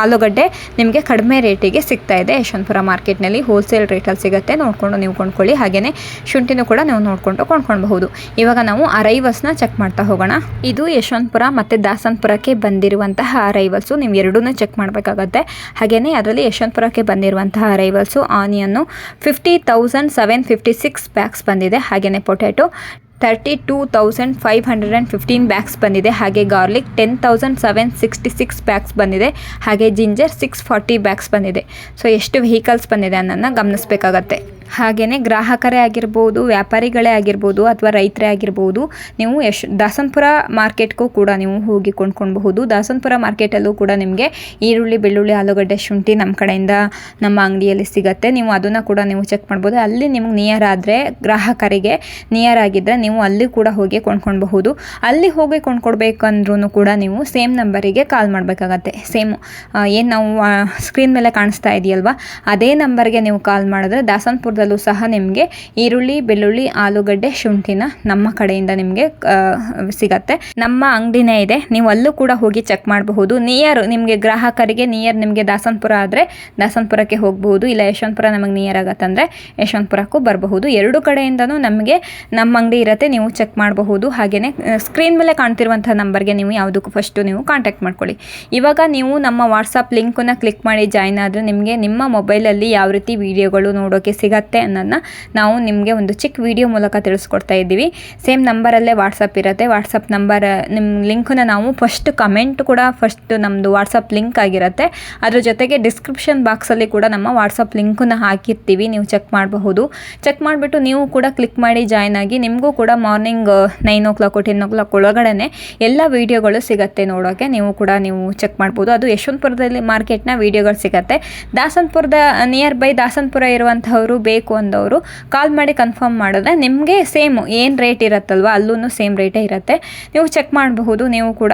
Speaker 1: ಆಲೂಗಡ್ಡೆ ನಿಮಗೆ ಕಡಿಮೆ ರೇಟಿಗೆ ಸಿಗ್ತಾ ಇದೆ. ಯಶವಂತಪುರ ಮಾರ್ಕೆಟ್ನಲ್ಲಿ ಹೋಲ್ಸೇಲ್ ರೇಟಲ್ಲಿ ಸಿಗುತ್ತೆ. ನೋಡಿಕೊಂಡು ನೀವು ಕೊಂಡ್ಕೊಳ್ಳಿ. ಹಾಗೆಯೇ ಶುಂಠಿನೂ ಕೂಡ ನೀವು ನೋಡಿಕೊಂಡು ಕೊಂಡ್ಕೊಳ್ಬಹುದು. ಇವಾಗ ನಾವು ಅರೈವಲ್ಸ್ನ ಚೆಕ್ ಮಾಡ್ತಾ ಹೋಗೋಣ. ಇದು ಯಶವಂತಪುರ ಮತ್ತು ದಾಸನ್ಪುರಕ್ಕೆ ಬಂದಿರುವಂತಹ ಅರೈವಲ್ಸು ನೀವು ಎರಡೂ ಚೆಕ್ ಮಾಡಬೇಕಾಗತ್ತೆ. ಹಾಗೆಯೇ ಅದರಲ್ಲಿ ಯಶವಂತಪುರಕ್ಕೆ ಬಂದಿರುವಂತಹ arrivals onion fifty thousand seven fifty six packs ಬಂದಿದೆ. ಹಾಗೆಯೇ potato thirty two thousand five hundred and fifteen bags ಬಂದಿದೆ. ಹಾಗೆ garlic ten thousand seven sixty six bags ಬಂದಿದೆ. ಹಾಗೆ ಜಿಂಜರ್ ಸಿಕ್ಸ್ ಫಾರ್ಟಿ ಬ್ಯಾಗ್ಸ್ ಬಂದಿದೆ. ಸೊ ಎಷ್ಟು ವೆಹಿಕಲ್ಸ್ ಬಂದಿದೆ ಅನ್ನೋದನ್ನ ಗಮನಿಸಬೇಕಾಗತ್ತೆ. ಹಾಗೆಯೇ ಗ್ರಾಹಕರೇ ಆಗಿರ್ಬೋದು, ವ್ಯಾಪಾರಿಗಳೇ ಆಗಿರ್ಬೋದು ಅಥವಾ ರೈತರೇ ಆಗಿರ್ಬೋದು, ನೀವು ಯಶ್, ದಾಸನಪುರ ಮಾರ್ಕೆಟ್ಗೂ ಕೂಡ ನೀವು ಹೋಗಿ ಕೊಂಡ್ಕೊಳ್ಬಹುದು. ದಾಸನಪುರ ಮಾರ್ಕೆಟಲ್ಲೂ ಕೂಡ ನಿಮಗೆ ಈರುಳ್ಳಿ, ಬೆಳ್ಳುಳ್ಳಿ, ಆಲೂಗಡ್ಡೆ, ಶುಂಠಿ ನಮ್ಮ ಕಡೆಯಿಂದ ನಮ್ಮ ಅಂಗಡಿಯಲ್ಲಿ ಸಿಗುತ್ತೆ. ನೀವು ಅದನ್ನು ಕೂಡ ನೀವು ಚೆಕ್ ಮಾಡ್ಬೋದು. ಅಲ್ಲಿ ನಿಮ್ಗೆ ನಿಯರ್ ಆದರೆ ಗ್ರಾಹಕರಿಗೆ ನಿಯರ್ ಆಗಿದ್ದರೆ ನೀವು ಅಲ್ಲಿ ಕೂಡ ಹೋಗಿ ಕೊಂಡ್ಕೊಳ್ಬಹುದು. ಅಲ್ಲಿ ಹೋಗಿ ಕೊಂಡ್ಕೊಡ್ಬೇಕಂದ್ರೂ ಕೂಡ ನೀವು ಸೇಮ್ ನಂಬರಿಗೆ ಕಾಲ್ ಮಾಡಬೇಕಾಗತ್ತೆ. ಸೇಮ್ ಏನು ನಾವು ಸ್ಕ್ರೀನ್ ಮೇಲೆ ಕಾಣಿಸ್ತಾ ಇದೆಯಲ್ವ? ಅದೇ ನಂಬರ್ಗೆ ನೀವು ಕಾಲ್ ಮಾಡಿದ್ರೆ ದಾಸನಪುರದಲ್ಲೂ ಸಹ ನಿಮಗೆ ಈರುಳ್ಳಿ, ಬೆಳ್ಳುಳ್ಳಿ, ಆಲೂಗಡ್ಡೆ, ಶುಂಠಿನ ನಮ್ಮ ಕಡೆಯಿಂದ ನಿಮಗೆ ಸಿಗತ್ತೆ. ನಮ್ಮ ಅಂಗಡಿನೇ ಇದೆ. ನೀವು ಅಲ್ಲೂ ಕೂಡ ಹೋಗಿ ಚೆಕ್ ಮಾಡಬಹುದು. ನಿಯರ್ ನಿಮಗೆ ಗ್ರಾಹಕರಿಗೆ ನಿಯರ್ ನಿಮಗೆ ದಾಸನ್ಪುರ ಆದರೆ ದಾಸನ್ಪುರಕ್ಕೆ ಹೋಗಬಹುದು. ಇಲ್ಲ ಯಶವಂತಪುರ ನಮಗೆ ನಿಯರ್ ಆಗತ್ತಂದರೆ ಯಶವಂತಪುರಕ್ಕೂ ಬರಬಹುದು. ಎರಡು ಕಡೆಯಿಂದನೂ ನಮಗೆ ನಮ್ಮ ಅಂಗಡಿ ಇರುತ್ತೆ. ನೀವು ಚೆಕ್ ಮಾಡಬಹುದು. ಹಾಗೆಯೇ ಸ್ಕ್ರೀನ್ ಮೇಲೆ ಕಾಣ್ತಿರುವಂಥ ನಂಬರ್ಗೆ ನೀವು ಯಾವುದಕ್ಕೂ ಫಸ್ಟು ನೀವು ಕಾಂಟ್ಯಾಕ್ಟ್ ಮಾಡ್ಕೊಳ್ಳಿ. ಇವಾಗ ನೀವು ನಮ್ಮ ವಾಟ್ಸಪ್ ಲಿಂಕನ್ನು ಕ್ಲಿಕ್ ಮಾಡಿ ಜಾಯ್ನ್ ಆದರೆ ನಿಮಗೆ ನಿಮ್ಮ ಮೊಬೈಲಲ್ಲಿ ಯಾವ ರೀತಿ ವಿಡಿಯೋಗಳು ನೋಡೋಕ್ಕೆ ಸಿಗತ್ತೆ ಅನ್ನೋದನ್ನ ನಾವು ನಿಮಗೆ ಒಂದು ಚಿಕ್ಕ ವಿಡಿಯೋ ಮೂಲಕ ತಿಳಿಸ್ಕೊಡ್ತಾ ಇದ್ದೀವಿ. ಸೇಮ್ ನಂಬರಲ್ಲೇ ವಾಟ್ಸಪ್ ಇರುತ್ತೆ. ವಾಟ್ಸಪ್ ನಂಬರ್ ನಿಮ್ಮ ಲಿಂಕನ್ನು ನಾವು ಫಸ್ಟ್ ಕಮೆಂಟ್ ಕೂಡ ಫಸ್ಟ್ ನಮ್ಮದು ವಾಟ್ಸಪ್ ಲಿಂಕ್ ಆಗಿರುತ್ತೆ. ಅದ್ರ ಜೊತೆಗೆ ಡಿಸ್ಕ್ರಿಪ್ಷನ್ ಬಾಕ್ಸಲ್ಲಿ ಕೂಡ ನಮ್ಮ ವಾಟ್ಸಪ್ ಲಿಂಕನ್ನು ಹಾಕಿರ್ತೀವಿ. ನೀವು ಚೆಕ್ ಮಾಡಬಹುದು. ಚೆಕ್ ಮಾಡಿಬಿಟ್ಟು ನೀವು ಕೂಡ ಕ್ಲಿಕ್ ಮಾಡಿ ಜಾಯ್ನ್ ಆಗಿ ನಿಮಗೂ ಕೂಡ morning nine o'clock ten o'clock ಒಳಗಡೆ ಎಲ್ಲ ವೀಡಿಯೋಗಳು ಸಿಗುತ್ತೆ ನೋಡೋಕ್ಕೆ ನೀವು ಕೂಡ ನೀವು ಚೆಕ್ ಮಾಡ್ಬೋದು. ಅದು ಯಶವಂತಪುರದಲ್ಲಿ ಮಾರ್ಕೆಟ್ನ ವೀಡಿಯೋಗಳು ಸಿಗುತ್ತೆ. ದಾಸನ್ಪುರದ ನಿಯರ್ ಬೈ ದಾಸನಪುರ ಇರುವಂಥವ್ರು ಬೇಕು ಅಂದವರು ಕಾಲ್ ಮಾಡಿ ಕನ್ಫರ್ಮ್ ಮಾಡಿದ್ರೆ ನಿಮಗೆ ಸೇಮ್ ಏನು ರೇಟ್ ಇರುತ್ತಲ್ವ ಅಲ್ಲೂ ಸೇಮ್ ರೇಟೇ ಇರುತ್ತೆ. ನೀವು ಚೆಕ್ ಮಾಡಬಹುದು, ನೀವು ಕೂಡ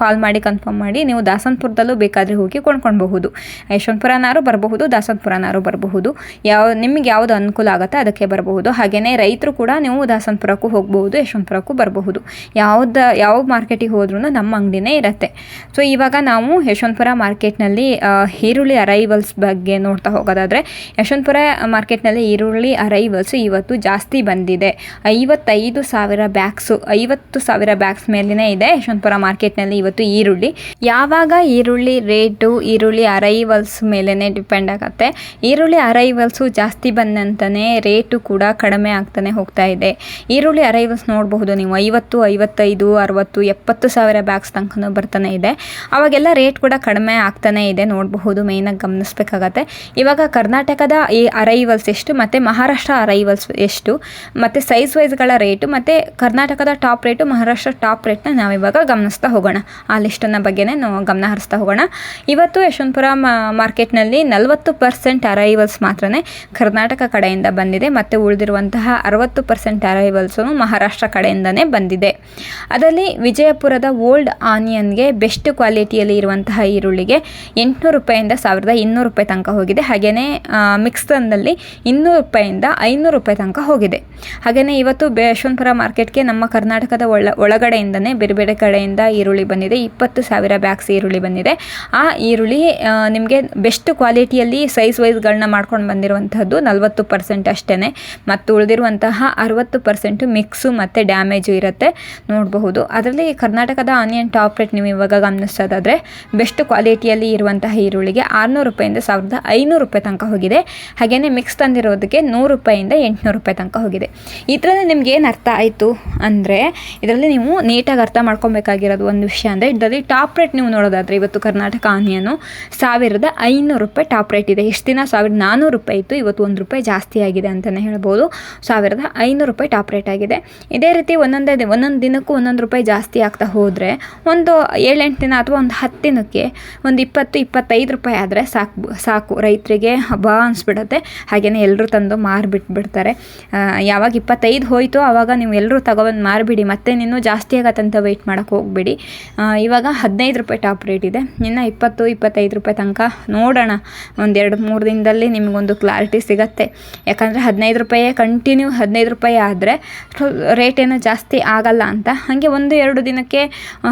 Speaker 1: ಕಾಲ್ ಮಾಡಿ ಕನ್ಫರ್ಮ್ ಮಾಡಿ, ನೀವು ದಾಸನಪುರದಲ್ಲೂ ಬೇಕಾದರೆ ಹೋಗಿ ಕೊಂಡ್ಕೊಳ್ಬಹುದು. ಯಶವಂತಪುರನಾರು ಬರಬಹುದು, ದಾಸನಪುರನಾರು ಬರಬಹುದು. ಯಾವ, ನಿಮಗೆ ಯಾವುದು ಅನುಕೂಲ ಆಗುತ್ತೆ ಅದಕ್ಕೆ ಬರಬಹುದು. ಹಾಗೆಯೇ ರೈತರು ಕೂಡ ನೀವು ದಾಸನಪುರಕ್ಕೂ ಹೋಗಬಹುದು, ಯಶವಂತಪುರಕ್ಕೂ ಬರಬಹುದು. ಯಾವ್ದು, ಯಾವ ಮಾರ್ಕೆಟಿಗೆ ಹೋದ್ರೂ ನಮ್ಮ ಅಂಗಡಿನೇ ಇರುತ್ತೆ. ಸೊ ಇವಾಗ ನಾವು ಯಶವಂತಪುರ ಮಾರ್ಕೆಟ್ನಲ್ಲಿ ಈರುಳ್ಳಿ ಅರೈವಲ್ಸ್ ಬಗ್ಗೆ ನೋಡ್ತಾ ಹೋಗೋದಾದರೆ, ಯಶವಂತಪುರ ಮಾರ್ಕೆಟ್ನಲ್ಲಿ ಈರುಳ್ಳಿ ಅರೈವಲ್ಸ್ ಇವತ್ತು ಜಾಸ್ತಿ ಬಂದಿದೆ. ಐವತ್ತೈದು ಸಾವಿರ ಬ್ಯಾಗ್ಸು, ಐವತ್ತು ಸಾವಿರ ಬ್ಯಾಗ್ಸ್ ಮೇಲೇ ಇದೆ ಯಶವಂತಪುರ ಮಾರ್ಕೆಟ್ನಲ್ಲಿ ಇವತ್ತು ಈರುಳ್ಳಿ. ಯಾವಾಗ ಈರುಳ್ಳಿ ರೇಟು, ಈರುಳ್ಳಿ ಅರೈವಲ್ಸ್ ಮೇಲೇ ಡಿಪೆಂಡ್ ಆಗುತ್ತೆ. ಈರುಳ್ಳಿ ಅರೈವಲ್ಸು ಜಾಸ್ತಿ ಬಂದಂತಲೇ ರೇಟು ಕೂಡ ಕಡಿಮೆ ಆಗ್ತಾನೆ ಹೋಗ್ತಾ ಇದೆ. ಈರುಳ್ಳಿ ಅರೈವಲ್ಸ್ ನೋಡಬಹುದು ನೀವು, ಐವತ್ತು, ಐವತ್ತೈದು, ಅರವತ್ತು, ಎಪ್ಪತ್ತು ಸಾವಿರ ಬ್ಯಾಗ್ಸ್ ತನಕ ಬರ್ತಾನೆ ಇದೆ. ಅವಾಗೆಲ್ಲ ರೇಟ್ ಕೂಡ ಕಡಿಮೆ ಆಗ್ತಾನೆ ಇದೆ ನೋಡಬಹುದು, ಮೇಯ್ನಾಗಿ ಗಮನಿಸಬೇಕಾಗತ್ತೆ. ಇವಾಗ ಕರ್ನಾಟಕದ ಈ ಅರೈವಲ್ಸ್ ಎಷ್ಟು, ಮತ್ತು ಮಹಾರಾಷ್ಟ್ರ ಅರೈವಲ್ಸ್ ಎಷ್ಟು, ಮತ್ತು ಸೈಜ್ ವೈಸ್ಗಳ ರೇಟು ಮತ್ತು ಕರ್ನಾಟಕದ ಟಾಪ್ ರೇಟು ಮಹಾರಾಷ್ಟ್ರ ಟಾಪ್ ರೇಟ್ನ ನಾವಿವಾಗ ಗಮನಿಸ್ತಾ ಹೋಗೋಣ. ಆ ಲಿಸ್ಟನ್ನ ಬಗ್ಗೆನೇ ನಾವು ಗಮನ ಹರಿಸ್ತಾ ಹೋಗೋಣ. ಇವತ್ತು ಯಶವಂತಪುರ ಮಾರ್ಕೆಟ್ನಲ್ಲಿ ನಲವತ್ತು ಪರ್ಸೆಂಟ್ ಅರೈವಲ್ಸ್ ಮಾತ್ರ ಕರ್ನಾಟಕ ಕಡೆಯಿಂದ ಬಂದಿದೆ, ಮತ್ತು ಉಳಿದಿರುವಂತಹ ಅರವತ್ತು ಪರ್ಸೆಂಟ್ ಅರೈವಲ್ಸು ಮಹಾರಾಷ್ಟ್ರ ಕಡೆಯಿಂದನೇ ಬಂದಿದೆ. ಅದರಲ್ಲಿ ವಿಜಯಪುರದ ಓಲ್ಡ್ ಆನಿಯನ್ಗೆ ಬೆಸ್ಟ್ ಕ್ವಾಲಿಟಿಯಲ್ಲಿ ಇರುವಂತಹ ಈರುಳ್ಳಿಗೆ ಎಂಟುನೂರು ರೂಪಾಯಿಂದ ಸಾವಿರದ ಇನ್ನೂರು ರೂಪಾಯಿ ತನಕ ಹೋಗಿದೆ. ಹಾಗೆಯೇ ಮಿಕ್ಸ್ನಲ್ಲಿ ಇನ್ನೂರು ರೂಪಾಯಿಂದ ಐನೂರು ರೂಪಾಯಿ ತನಕ ಹೋಗಿದೆ. ಹಾಗೆಯೇ ಇವತ್ತು ಯಶವಂತಪುರ ಮಾರ್ಕೆಟ್ಗೆ ನಮ್ಮ ಕರ್ನಾಟಕದ ಒಳ, ಒಳಗಡೆಯಿಂದನೇ ಬೇರೆ ಬೇರೆ ಕಡೆಯಿಂದ ಈರುಳ್ಳಿ ಬಂದಿದೆ. ಇಪ್ಪತ್ತು ಸಾವಿರ ಬ್ಯಾಗ್ಸ್ ಈರುಳ್ಳಿ ಬಂದಿದೆ. ಆ ಈರುಳ್ಳಿ ನಿಮಗೆ ಬೆಸ್ಟ್ ಕ್ವಾಲಿಟಿಯಲ್ಲಿ ಸೈಜ್ ವೈಸ್ಗಳನ್ನ ಮಾಡ್ಕೊಂಡು ಬಂದಿರುವಂತಹದ್ದು ನಲವತ್ತು ಪರ್ಸೆಂಟ್ ಅಷ್ಟೇ ಮತ್ತು ಉಳಿದಿರುವಂತಹ ಅರವತ್ತು ಪರ್ಸೆಂಟು ಮಿಕ್ಸು ಮತ್ತು ಡ್ಯಾಮೇಜು ಇರುತ್ತೆ. ನೋಡಬಹುದು. ಅದರಲ್ಲಿ ಕರ್ನಾಟಕದ ಆನಿಯನ್ ಟಾಪ್ ರೇಟ್ ನೀವು ಇವಾಗ ಗಮನಿಸೋದಾದರೆ ಬೆಸ್ಟ್ ಕ್ವಾಲಿಟಿಯಲ್ಲಿ ಇರುವಂತಹ ಈರುಳ್ಳಿಗೆ ಆರುನೂರು ರೂಪಾಯಿಂದ ಸಾವಿರದ ಐನೂರು ರೂಪಾಯಿ ತನಕ ಹೋಗಿದೆ. ಹಾಗೆಯೇ ಮಿಕ್ಸ್ ತಂದಿರೋದಕ್ಕೆ ನೂರು ರೂಪಾಯಿಂದ ಎಂಟುನೂರು ರೂಪಾಯಿ ತನಕ ಹೋಗಿದೆ. ಇದರಲ್ಲಿ ನಿಮ್ಗೆ ಏನು ಅರ್ಥ ಆಯಿತು ಅಂದರೆ, ಇದರಲ್ಲಿ ನೀವು ನೀಟಾಗಿ ಅರ್ಥ ಮಾಡ್ಕೊಬೇಕಾಗಿರೋದು ಒಂದು ವಿಷಯ ಅಂದರೆ, ಇದರಲ್ಲಿ ಟಾಪ್ ರೇಟ್ ನೀವು ನೋಡೋದಾದರೆ, ಇವತ್ತು ಕರ್ನಾಟಕ ಆನಿಯನು ಸಾವಿರದ ಐನೂರು ರೂಪಾಯಿ ಟಾಪ್ ರೇಟ್ ಇದೆ. ಎಷ್ಟು ದಿನ ಸಾವಿರದ ನಾನ್ನೂರು ರೂಪಾಯಿ ಇತ್ತು, ಇವತ್ತು ಒಂದು ರೂಪಾಯಿ ಜಾಸ್ತಿ ಆಗಿದೆ ಅಂತಲೇ ಹೇಳ್ಬೋದು. ಸಾವಿರದ ಐನೂರು ರೂಪಾಯಿ ಟಾಪ್ ರೇಟ್ ಆಗಿದೆ. ಇದೇ ರೀತಿ ಒಂದೊಂದೇ ಒಂದೊಂದು ದಿನಕ್ಕೂ ಒಂದೊಂದು ರೂಪಾಯಿ ಜಾಸ್ತಿ ಆಗ್ತಾ ಹೋದರೆ, ಒಂದು ಏಳೆಂಟು ದಿನ ಅಥವಾ ಒಂದು ಹತ್ತು ದಿನಕ್ಕೆ ಒಂದು ಇಪ್ಪತ್ತು, ಇಪ್ಪತ್ತೈದು ರೂಪಾಯಿ ಆದರೆ ಸಾಕು ಸಾಕು. ರೈತರಿಗೆ ಹಬ್ಬ ಅನಿಸ್ಬಿಡುತ್ತೆ. ಹಾಗೆಯೇ ಎಲ್ಲರೂ ತಂದು ಮಾರಿಬಿಟ್ಬಿಡ್ತಾರೆ. ಯಾವಾಗ ಇಪ್ಪತ್ತೈದು ಹೋಯಿತು ಆವಾಗ ನೀವು ಎಲ್ಲರೂ ತಗೊಬಂದು ಮಾರಿಬಿಡಿ. ಮತ್ತೆ ನೀನು ಜಾಸ್ತಿ ಆಗತ್ತಂತ ವೆಯ್ಟ್ ಮಾಡೋಕ್ಕೆ ಹೋಗ್ಬಿಡಿ. ಇವಾಗ ಹದಿನೈದು ರೂಪಾಯಿ ಟಾಪ್ ರೇಟ್ ಇದೆ. ಇನ್ನು ಇಪ್ಪತ್ತು, ಇಪ್ಪತ್ತೈದು ರೂಪಾಯಿ ತನಕ ನೋಡೋಣ. ಒಂದು ಎರಡು ಮೂರು ದಿನದಲ್ಲಿ ನಿಮಗೊಂದು ಕ್ಲಾರಿಟಿ ಸಿಗತ್ತೆ. ಯಾಕಂದರೆ ಹದಿನೈದು ರೂಪಾಯೇ ಕಂಟಿನ್ಯೂ ಹದಿನೈದು ರೂಪಾಯಿ ಆದರೆ ರೇಟ್ ಏನೋ ಜಾಸ್ತಿ ಆಗಲ್ಲ ಅಂತ. ಹಾಗೆ ಒಂದು ಎರಡು ದಿನಕ್ಕೆ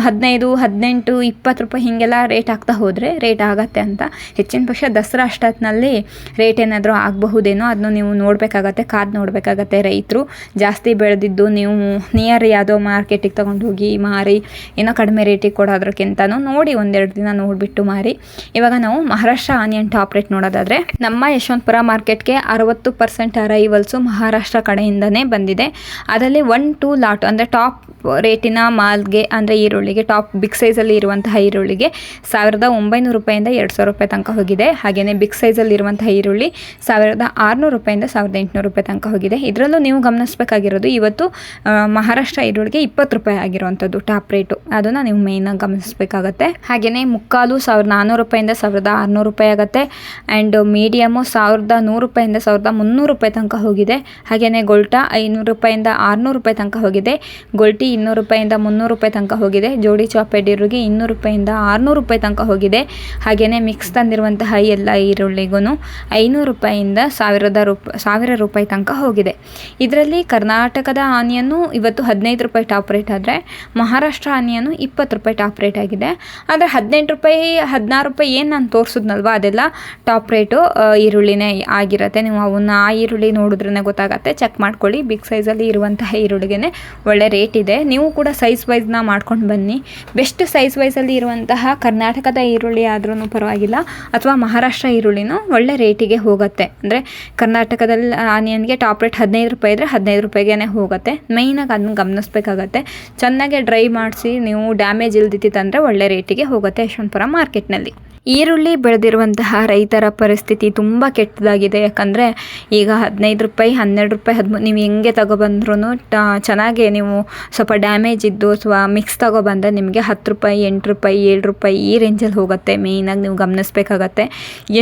Speaker 1: ಹದಿನೈದು, ಹದಿನೆಂಟು, ಇಪ್ಪತ್ತು ರೂಪಾಯಿ ಹೀಗೆಲ್ಲ ರೇಟ್ ಆಗ್ತಾ ಹೋದರೆ ರೇಟ್ ಆಗತ್ತೆ ಅಂತ. ಹೆಚ್ಚಿನ ಪಕ್ಷ ದಸರಾ ಅಷ್ಟೊತ್ತಿನಲ್ಲಿ ರೇಟ್ ಏನಾದರೂ ಆಗಬಹುದೇನೋ ಅದನ್ನು ನೀವು ನೋಡಬೇಕಾಗತ್ತೆ, ಕಾದು ನೋಡಬೇಕಾಗತ್ತೆ ರೈತರು. ಜಾಸ್ತಿ ಬೆಳೆದಿದ್ದು ನೀವು ನಿಯರ್ ಯಾವುದೋ ಮಾರ್ಕೆಟಿಗೆ ತೊಗೊಂಡು ಹೋಗಿ ಮಾರಿ, ಏನೋ ಕಡಿಮೆ ರೇಟಿಗೆ ಕೊಡೋದ್ರಕ್ಕಿಂತನೂ ನೋಡಿ ಒಂದೆರಡು ದಿನ ನೋಡಿಬಿಟ್ಟು ಮಾರಿ. ಇವಾಗ ನಾವು ಮಹಾರಾಷ್ಟ್ರ ಆನಿಯನ್ ಟಾಪ್ ರೇಟ್ ನೋಡೋದಾದರೆ, ನಮ್ಮ ಯಶವಂತಪುರ ಮಾರ್ಕೆಟ್ಗೆ ಅರವತ್ತು ಪರ್ಸೆಂಟ್ ಅರೈವಲ್ಸು ಮಹಾರಾಷ್ಟ್ರ ಕಡೆಯಿಂದನೇ ಬಂದಿದೆ. ಅದರಲ್ಲಿ ಒನ್ ಟೂ ಲಾಟ್ ಅಂದರೆ ಟಾಪ್ ರೇಟಿನ ಮಾಲ್ಗೆ ಅಂದರೆ ಈರುಳ್ಳಿಗೆ ಟಾಪ್ ಬಿಗ್ ಸೈಜಲ್ಲಿ ಇರುವಂತಹ ಈರುಳ್ಳಿಗೆ ಸಾವಿರದ ಒಂಬೈನೂರು ರೂಪಾಯಿಂದ ಎರಡು ಸಾವಿರ ರೂಪಾಯಿ ತನಕ ಹೋಗಿದೆ. ಹಾಗೆಯೇ ಬಿಗ್ ಸೈಜಲ್ಲಿ ಇರುವಂತಹ ಈರುಳ್ಳಿ ಸಾವಿರದ ಆರುನೂರು ರೂಪಾಯಿಂದ ಸಾವಿರದ ಎಂಟುನೂರು ರೂಪಾಯಿ ತನಕ ಹೋಗಿದೆ. ಇದರಲ್ಲೂ ನೀವು ಗಮನಿಸಬೇಕಾಗಿರೋದು ಇವತ್ತು ಮಹಾರಾಷ್ಟ್ರ ಈರುಳ್ಳಿಗೆ ಇಪ್ಪತ್ತು ರೂಪಾಯಿ ಆಗಿರುವಂಥದ್ದು ಟಾಪ್ ರೇಟು. ಅದನ್ನು ನೀವು ಮೇಯ್ನಾಗಿ ಗಮನಿಸಬೇಕಾಗತ್ತೆ. ಹಾಗೆಯೇ ಮುಕ್ಕಾಲು ಸಾವಿರದ ನಾನ್ನೂರು ರೂಪಾಯಿಂದ ಸಾವಿರದ ಆರುನೂರು ರೂಪಾಯಿ ಆಗುತ್ತೆ. ಆ್ಯಂಡ್ ಮೀಡಿಯಮು ಸಾವಿರದ ನೂರು ರೂಪಾಯಿಂದ ಸಾವಿರದ ಮುನ್ನೂರು ರೂಪಾಯಿ ತನಕ ಹೋಗಿದೆ. ಹಾಗೆಯೇ ಗೋಲ್ಟಾ ಐನೂರು ರೂಪಾಯಿಂದ ಆರುನೂರು ರೂಪಾಯಿ ತನಕ ಹೋಗಿದೆ. ಗೊಲ್ಟಿ ಇನ್ನೂರು ರೂಪಾಯಿಂದ ಮುನ್ನೂರು ರೂಪಾಯಿ ತನಕ ಹೋಗಿದೆ. ಜೋಡಿ ಚಾಪೆಡ್ ಈರುಳ್ಳಿಗೆ ಇನ್ನೂರು ರೂಪಾಯಿಂದ ಆರುನೂರು ರೂಪಾಯಿ ತನಕ ಹೋಗಿದೆ. ಹಾಗೆಯೇ ಮಿಕ್ಸ್ ತಂದಿರುವಂತಹ ಎಲ್ಲ ಈರುಳ್ಳಿಗೂ ಐನೂರು ರೂಪಾಯಿಂದ ಸಾವಿರದ ರೂಪ, ಸಾವಿರ ರೂಪಾಯಿ ತನಕ ಹೋಗಿದೆ. ಇದರಲ್ಲಿ ಕರ್ನಾಟಕದ ಆನಿಯನ್ನು ಇವತ್ತು ಹದಿನೈದು ರೂಪಾಯಿ ಟಾಪ್ ರೇಟ್ ಆದರೆ, ಮಹಾರಾಷ್ಟ್ರ ಆನಿಯನ್ನು ಇಪ್ಪತ್ತು ರೂಪಾಯಿ ಟಾಪ್ ರೇಟ್ ಆಗಿದೆ. ಆದರೆ ಹದಿನೆಂಟು ರೂಪಾಯಿ, ಹದಿನಾರು ರೂಪಾಯಿ ಏನು ನಾನು ತೋರಿಸಿದ್ನಲ್ವ? ಅದೆಲ್ಲ ಟಾಪ್ ರೇಟು ಈರುಳ್ಳಿನೇ ಆಗಿರುತ್ತೆ. ನೀವು ಅವನ್ನ ಆ ಈರುಳ್ಳಿ ನೋಡಿದ್ರೇ ಗೊತ್ತಾಗತ್ತೆ. ಚೆಕ್ ಮಾಡ್ಕೊಳ್ಳಿ. ಬಿಗ್ ಸೈಜಲ್ಲಿ ಇರುವಂತಹ ಈರುಳ್ಳಿಗೆ ಒಳ್ಳೆ ರೇಟ್ ಇದೆ. ನೀವು ಕೂಡ ಸೈಜ್ ವೈಸ್ನ ಮಾಡ್ಕೊಂಡು ಬನ್ನಿ. ಬೆಸ್ಟ್ ಸೈಜ್ ವೈಸಲ್ಲಿ ಇರುವಂತಹ ಕರ್ನಾಟಕದ ಈರುಳ್ಳಿ ಆದ್ರೂ ಪರವಾಗಿಲ್ಲ. ಅಥವಾ ಮಹಾರಾಷ್ಟ್ರ ಈರುಳ್ಳಿನೂ ಒಳ್ಳೆ ರೇಟಿಗೆ ಹೋಗುತ್ತೆ. ಅಂದರೆ ಕರ್ನಾಟಕದಲ್ಲಿ ಆನಿಯನ್ಗೆ ಟಾಪ್ ರೇಟ್ ಹದಿನೈದು ರೂಪಾಯಿ ಇದ್ದರೆ ಹದಿನೈದು ರೂಪಾಯಿಗೆ ಹೋಗುತ್ತೆ. ಮೈನಾಗಿ ಅದನ್ನ ಗಮನಿಸ್ಬೇಕಾಗತ್ತೆ. ಚೆನ್ನಾಗೆ ಡ್ರೈ ಮಾಡಿಸಿ, ನೀವು ಡ್ಯಾಮೇಜ್ ಇಲ್ದಿತ್ತಂದರೆ ಒಳ್ಳೆ ರೇಟಿಗೆ ಹೋಗುತ್ತೆ ಯಶವಂತಪುರ ಮಾರ್ಕೆಟ್ನಲ್ಲಿ ಈರುಳ್ಳಿ ಬೆಳೆದಿರುವಂತಹ ರೈತರ ಪರಿಸ್ಥಿತಿ ತುಂಬ ಕೆಟ್ಟದಾಗಿದೆ. ಯಾಕಂದರೆ ಈಗ ಹದಿನೈದು ರೂಪಾಯಿ, ಹನ್ನೆರಡು ರೂಪಾಯಿ ಹದಿಮೂರು ನೀವು ಹೆಂಗೆ ತಗೊಬಂದ್ರೂ ಚೆನ್ನಾಗೆ ನೀವು ಸ್ವಲ್ಪ ಡ್ಯಾಮೇಜ್ ಇದ್ದು ಅಥವಾ ಮಿಕ್ಸ್ ತಗೊಬಂದರೆ ನಿಮಗೆ ಹತ್ತು ರೂಪಾಯಿ, ಎಂಟು ರೂಪಾಯಿ, ಏಳು ರೂಪಾಯಿ ಈ ರೇಂಜಲ್ಲಿ ಹೋಗುತ್ತೆ. ಮೇಯ್ನಾಗಿ ನೀವು ಗಮನಿಸ್ಬೇಕಾಗತ್ತೆ.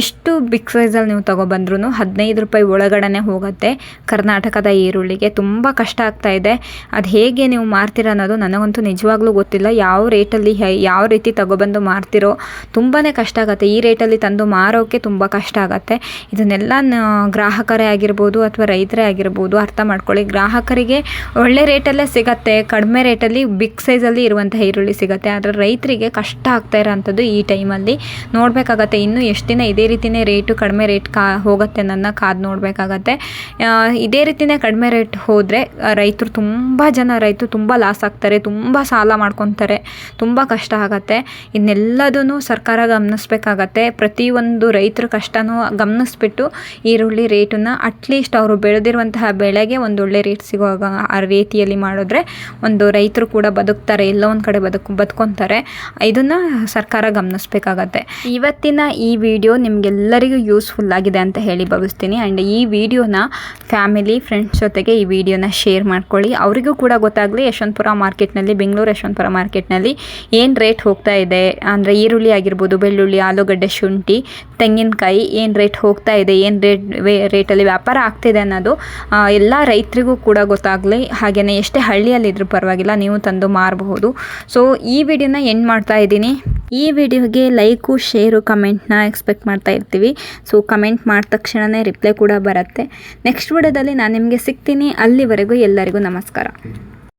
Speaker 1: ಎಷ್ಟು ಬಿಗ್ ಸೈಜಲ್ಲಿ ನೀವು ತಗೊಬಂದ್ರೂ ಹದಿನೈದು ರೂಪಾಯಿ ಒಳಗಡೆ ಹೋಗುತ್ತೆ. ಕರ್ನಾಟಕದ ಈರುಳ್ಳಿಗೆ ತುಂಬ ಕಷ್ಟ ಆಗ್ತಾ ಇದೆ. ಅದು ಹೇಗೆ ನೀವು ಮಾರ್ತೀರ ಅನ್ನೋದು ನನಗಂತೂ ನಿಜವಾಗ್ಲೂ ಗೊತ್ತಿಲ್ಲ. ಯಾವ ರೇಟಲ್ಲಿ ಯಾವ ರೀತಿ ತಗೊಬಂದು ಮಾರ್ತಿರೋ ತುಂಬಾ ಕಷ್ಟ ಆಗುತ್ತೆ. ಈ ರೇಟಲ್ಲಿ ತಂದು ಮಾರೋಕ್ಕೆ ತುಂಬ ಕಷ್ಟ ಆಗುತ್ತೆ. ಇದನ್ನೆಲ್ಲ ಗ್ರಾಹಕರೇ ಆಗಿರ್ಬೋದು ಅಥವಾ ರೈತರೇ ಆಗಿರ್ಬೋದು ಅರ್ಥ ಮಾಡ್ಕೊಳ್ಳಿ. ಗ್ರಾಹಕರಿಗೆ ಒಳ್ಳೆ ರೇಟಲ್ಲೇ ಸಿಗತ್ತೆ, ಕಡಿಮೆ ರೇಟಲ್ಲಿ ಬಿಗ್ ಸೈಜಲ್ಲಿ ಇರುವಂಥ ಈರುಳ್ಳಿ ಸಿಗುತ್ತೆ. ಆದರೆ ರೈತರಿಗೆ ಕಷ್ಟ ಆಗ್ತಾ ಇರೋಂಥದ್ದು ಈ ಟೈಮಲ್ಲಿ. ನೋಡಬೇಕಾಗತ್ತೆ, ಇನ್ನೂ ಎಷ್ಟು ದಿನ ಇದೇ ರೀತಿಯೇ ರೇಟು ಕಡಿಮೆ ರೇಟ್ ಕಾ, ಹೋಗುತ್ತೆ ನನ್ನ ಕಾದು ನೋಡಬೇಕಾಗತ್ತೆ. ಇದೇ ರೀತಿಯೇ ಕಡಿಮೆ ರೇಟ್ ಹೋದರೆ ರೈತರು ತುಂಬ ಜನ, ರೈತರು ತುಂಬ ಲಾಸ್ ಆಗ್ತಾರೆ, ತುಂಬ ಸಾಲ ಮಾಡ್ಕೊತಾರೆ, ತುಂಬ ಕಷ್ಟ ಆಗುತ್ತೆ. ಇದನ್ನೆಲ್ಲದೂ ಸರ್ಕಾರ ಗಮನಿಸ್ಬೇಕಾಗತ್ತೆ ಪ್ರತಿಯೊಂದು ರೈತರ ಕಷ್ಟನೂ ಗಮನಿಸ್ಬಿಟ್ಟು ಈರುಳ್ಳಿ ರೇಟನ್ನು ಅಟ್ಲೀಸ್ಟ್ ಅವರು ಬೆಳೆದಿರುವಂತಹ ಬೆಳೆಗೆ ಒಂದು ಒಳ್ಳೆ ರೇಟ್ ಸಿಗೋ ಆ ರೀತಿಯಲ್ಲಿ ಮಾಡಿದ್ರೆ ಒಂದು ರೈತರು ಕೂಡ ಬದುಕ್ತಾರೆ, ಎಲ್ಲೋ ಒಂದು ಕಡೆ ಬದುಕು, ಬದುಕೊಂತಾರೆ. ಇದನ್ನು ಸರ್ಕಾರ ಗಮನಿಸ್ಬೇಕಾಗತ್ತೆ. ಇವತ್ತಿನ ಈ ವಿಡಿಯೋ ನಿಮಗೆಲ್ಲರಿಗೂ ಯೂಸ್ಫುಲ್ ಆಗಿದೆ ಅಂತ ಹೇಳಿ ಭಾವಿಸ್ತೀನಿ. ಆ್ಯಂಡ್ ಈ ವಿಡಿಯೋನ ಫ್ಯಾಮಿಲಿ ಫ್ರೆಂಡ್ಸ್ ಜೊತೆಗೆ ಈ ವಿಡಿಯೋನ ಶೇರ್ ಮಾಡ್ಕೊಳ್ಳಿ. ಅವರಿಗೂ ಕೂಡ ಗೊತ್ತಾಗಲಿ ಯಶವಂತಪುರ ಮಾರ್ಕೆಟ್ನಲ್ಲಿ ಬೆಂಗಳೂರು ಯಶವಂತಪುರ ಮಾರ್ಕೆಟ್ನಲ್ಲಿ ಏನು ರೇಟ್ ಹೋಗ್ತಾ ಇದೆ. ಅಂದರೆ ಈರುಳ್ಳಿ ಆಗಿರ್ಬೋದು, ಬೆಳ್ಳುಳ್ಳಿ ಆಲೂಗಡ್ಡೆ, ಶುಂಠಿ, ತೆಂಗಿನಕಾಯಿ ಏನು ರೇಟ್ ಹೋಗ್ತಾ ಇದೆ, ಏನು ರೇಟ್ ರೇಟಲ್ಲಿ ವ್ಯಾಪಾರ ಆಗ್ತಿದೆ ಅನ್ನೋದು ಎಲ್ಲ ರೈತರಿಗೂ ಕೂಡ ಗೊತ್ತಾಗಲಿ. ಹಾಗೆಯೇ ಎಷ್ಟೇ ಹಳ್ಳಿಯಲ್ಲಿದ್ದರೂ ಪರವಾಗಿಲ್ಲ, ನೀವು ತಂದು ಮಾರಬಹುದು. ಸೊ ಈ ವಿಡಿಯೋನ ಎಂಡ್ ಮಾಡ್ತಾ ಇದ್ದೀನಿ. ಈ ವಿಡಿಯೋಗೆ ಲೈಕು ಶೇರು ಕಮೆಂಟ್ನ ಎಕ್ಸ್ಪೆಕ್ಟ್ ಮಾಡ್ತಾ ಇರ್ತೀವಿ. ಸೊ ಕಮೆಂಟ್ ಮಾಡಿದ ತಕ್ಷಣವೇ ರಿಪ್ಲೈ ಕೂಡ ಬರುತ್ತೆ. ನೆಕ್ಸ್ಟ್ ವಿಡಿಯೋದಲ್ಲಿ ನಾನು ನಿಮಗೆ ಸಿಗ್ತೀನಿ. ಅಲ್ಲಿವರೆಗೂ ಎಲ್ಲರಿಗೂ ನಮಸ್ಕಾರ.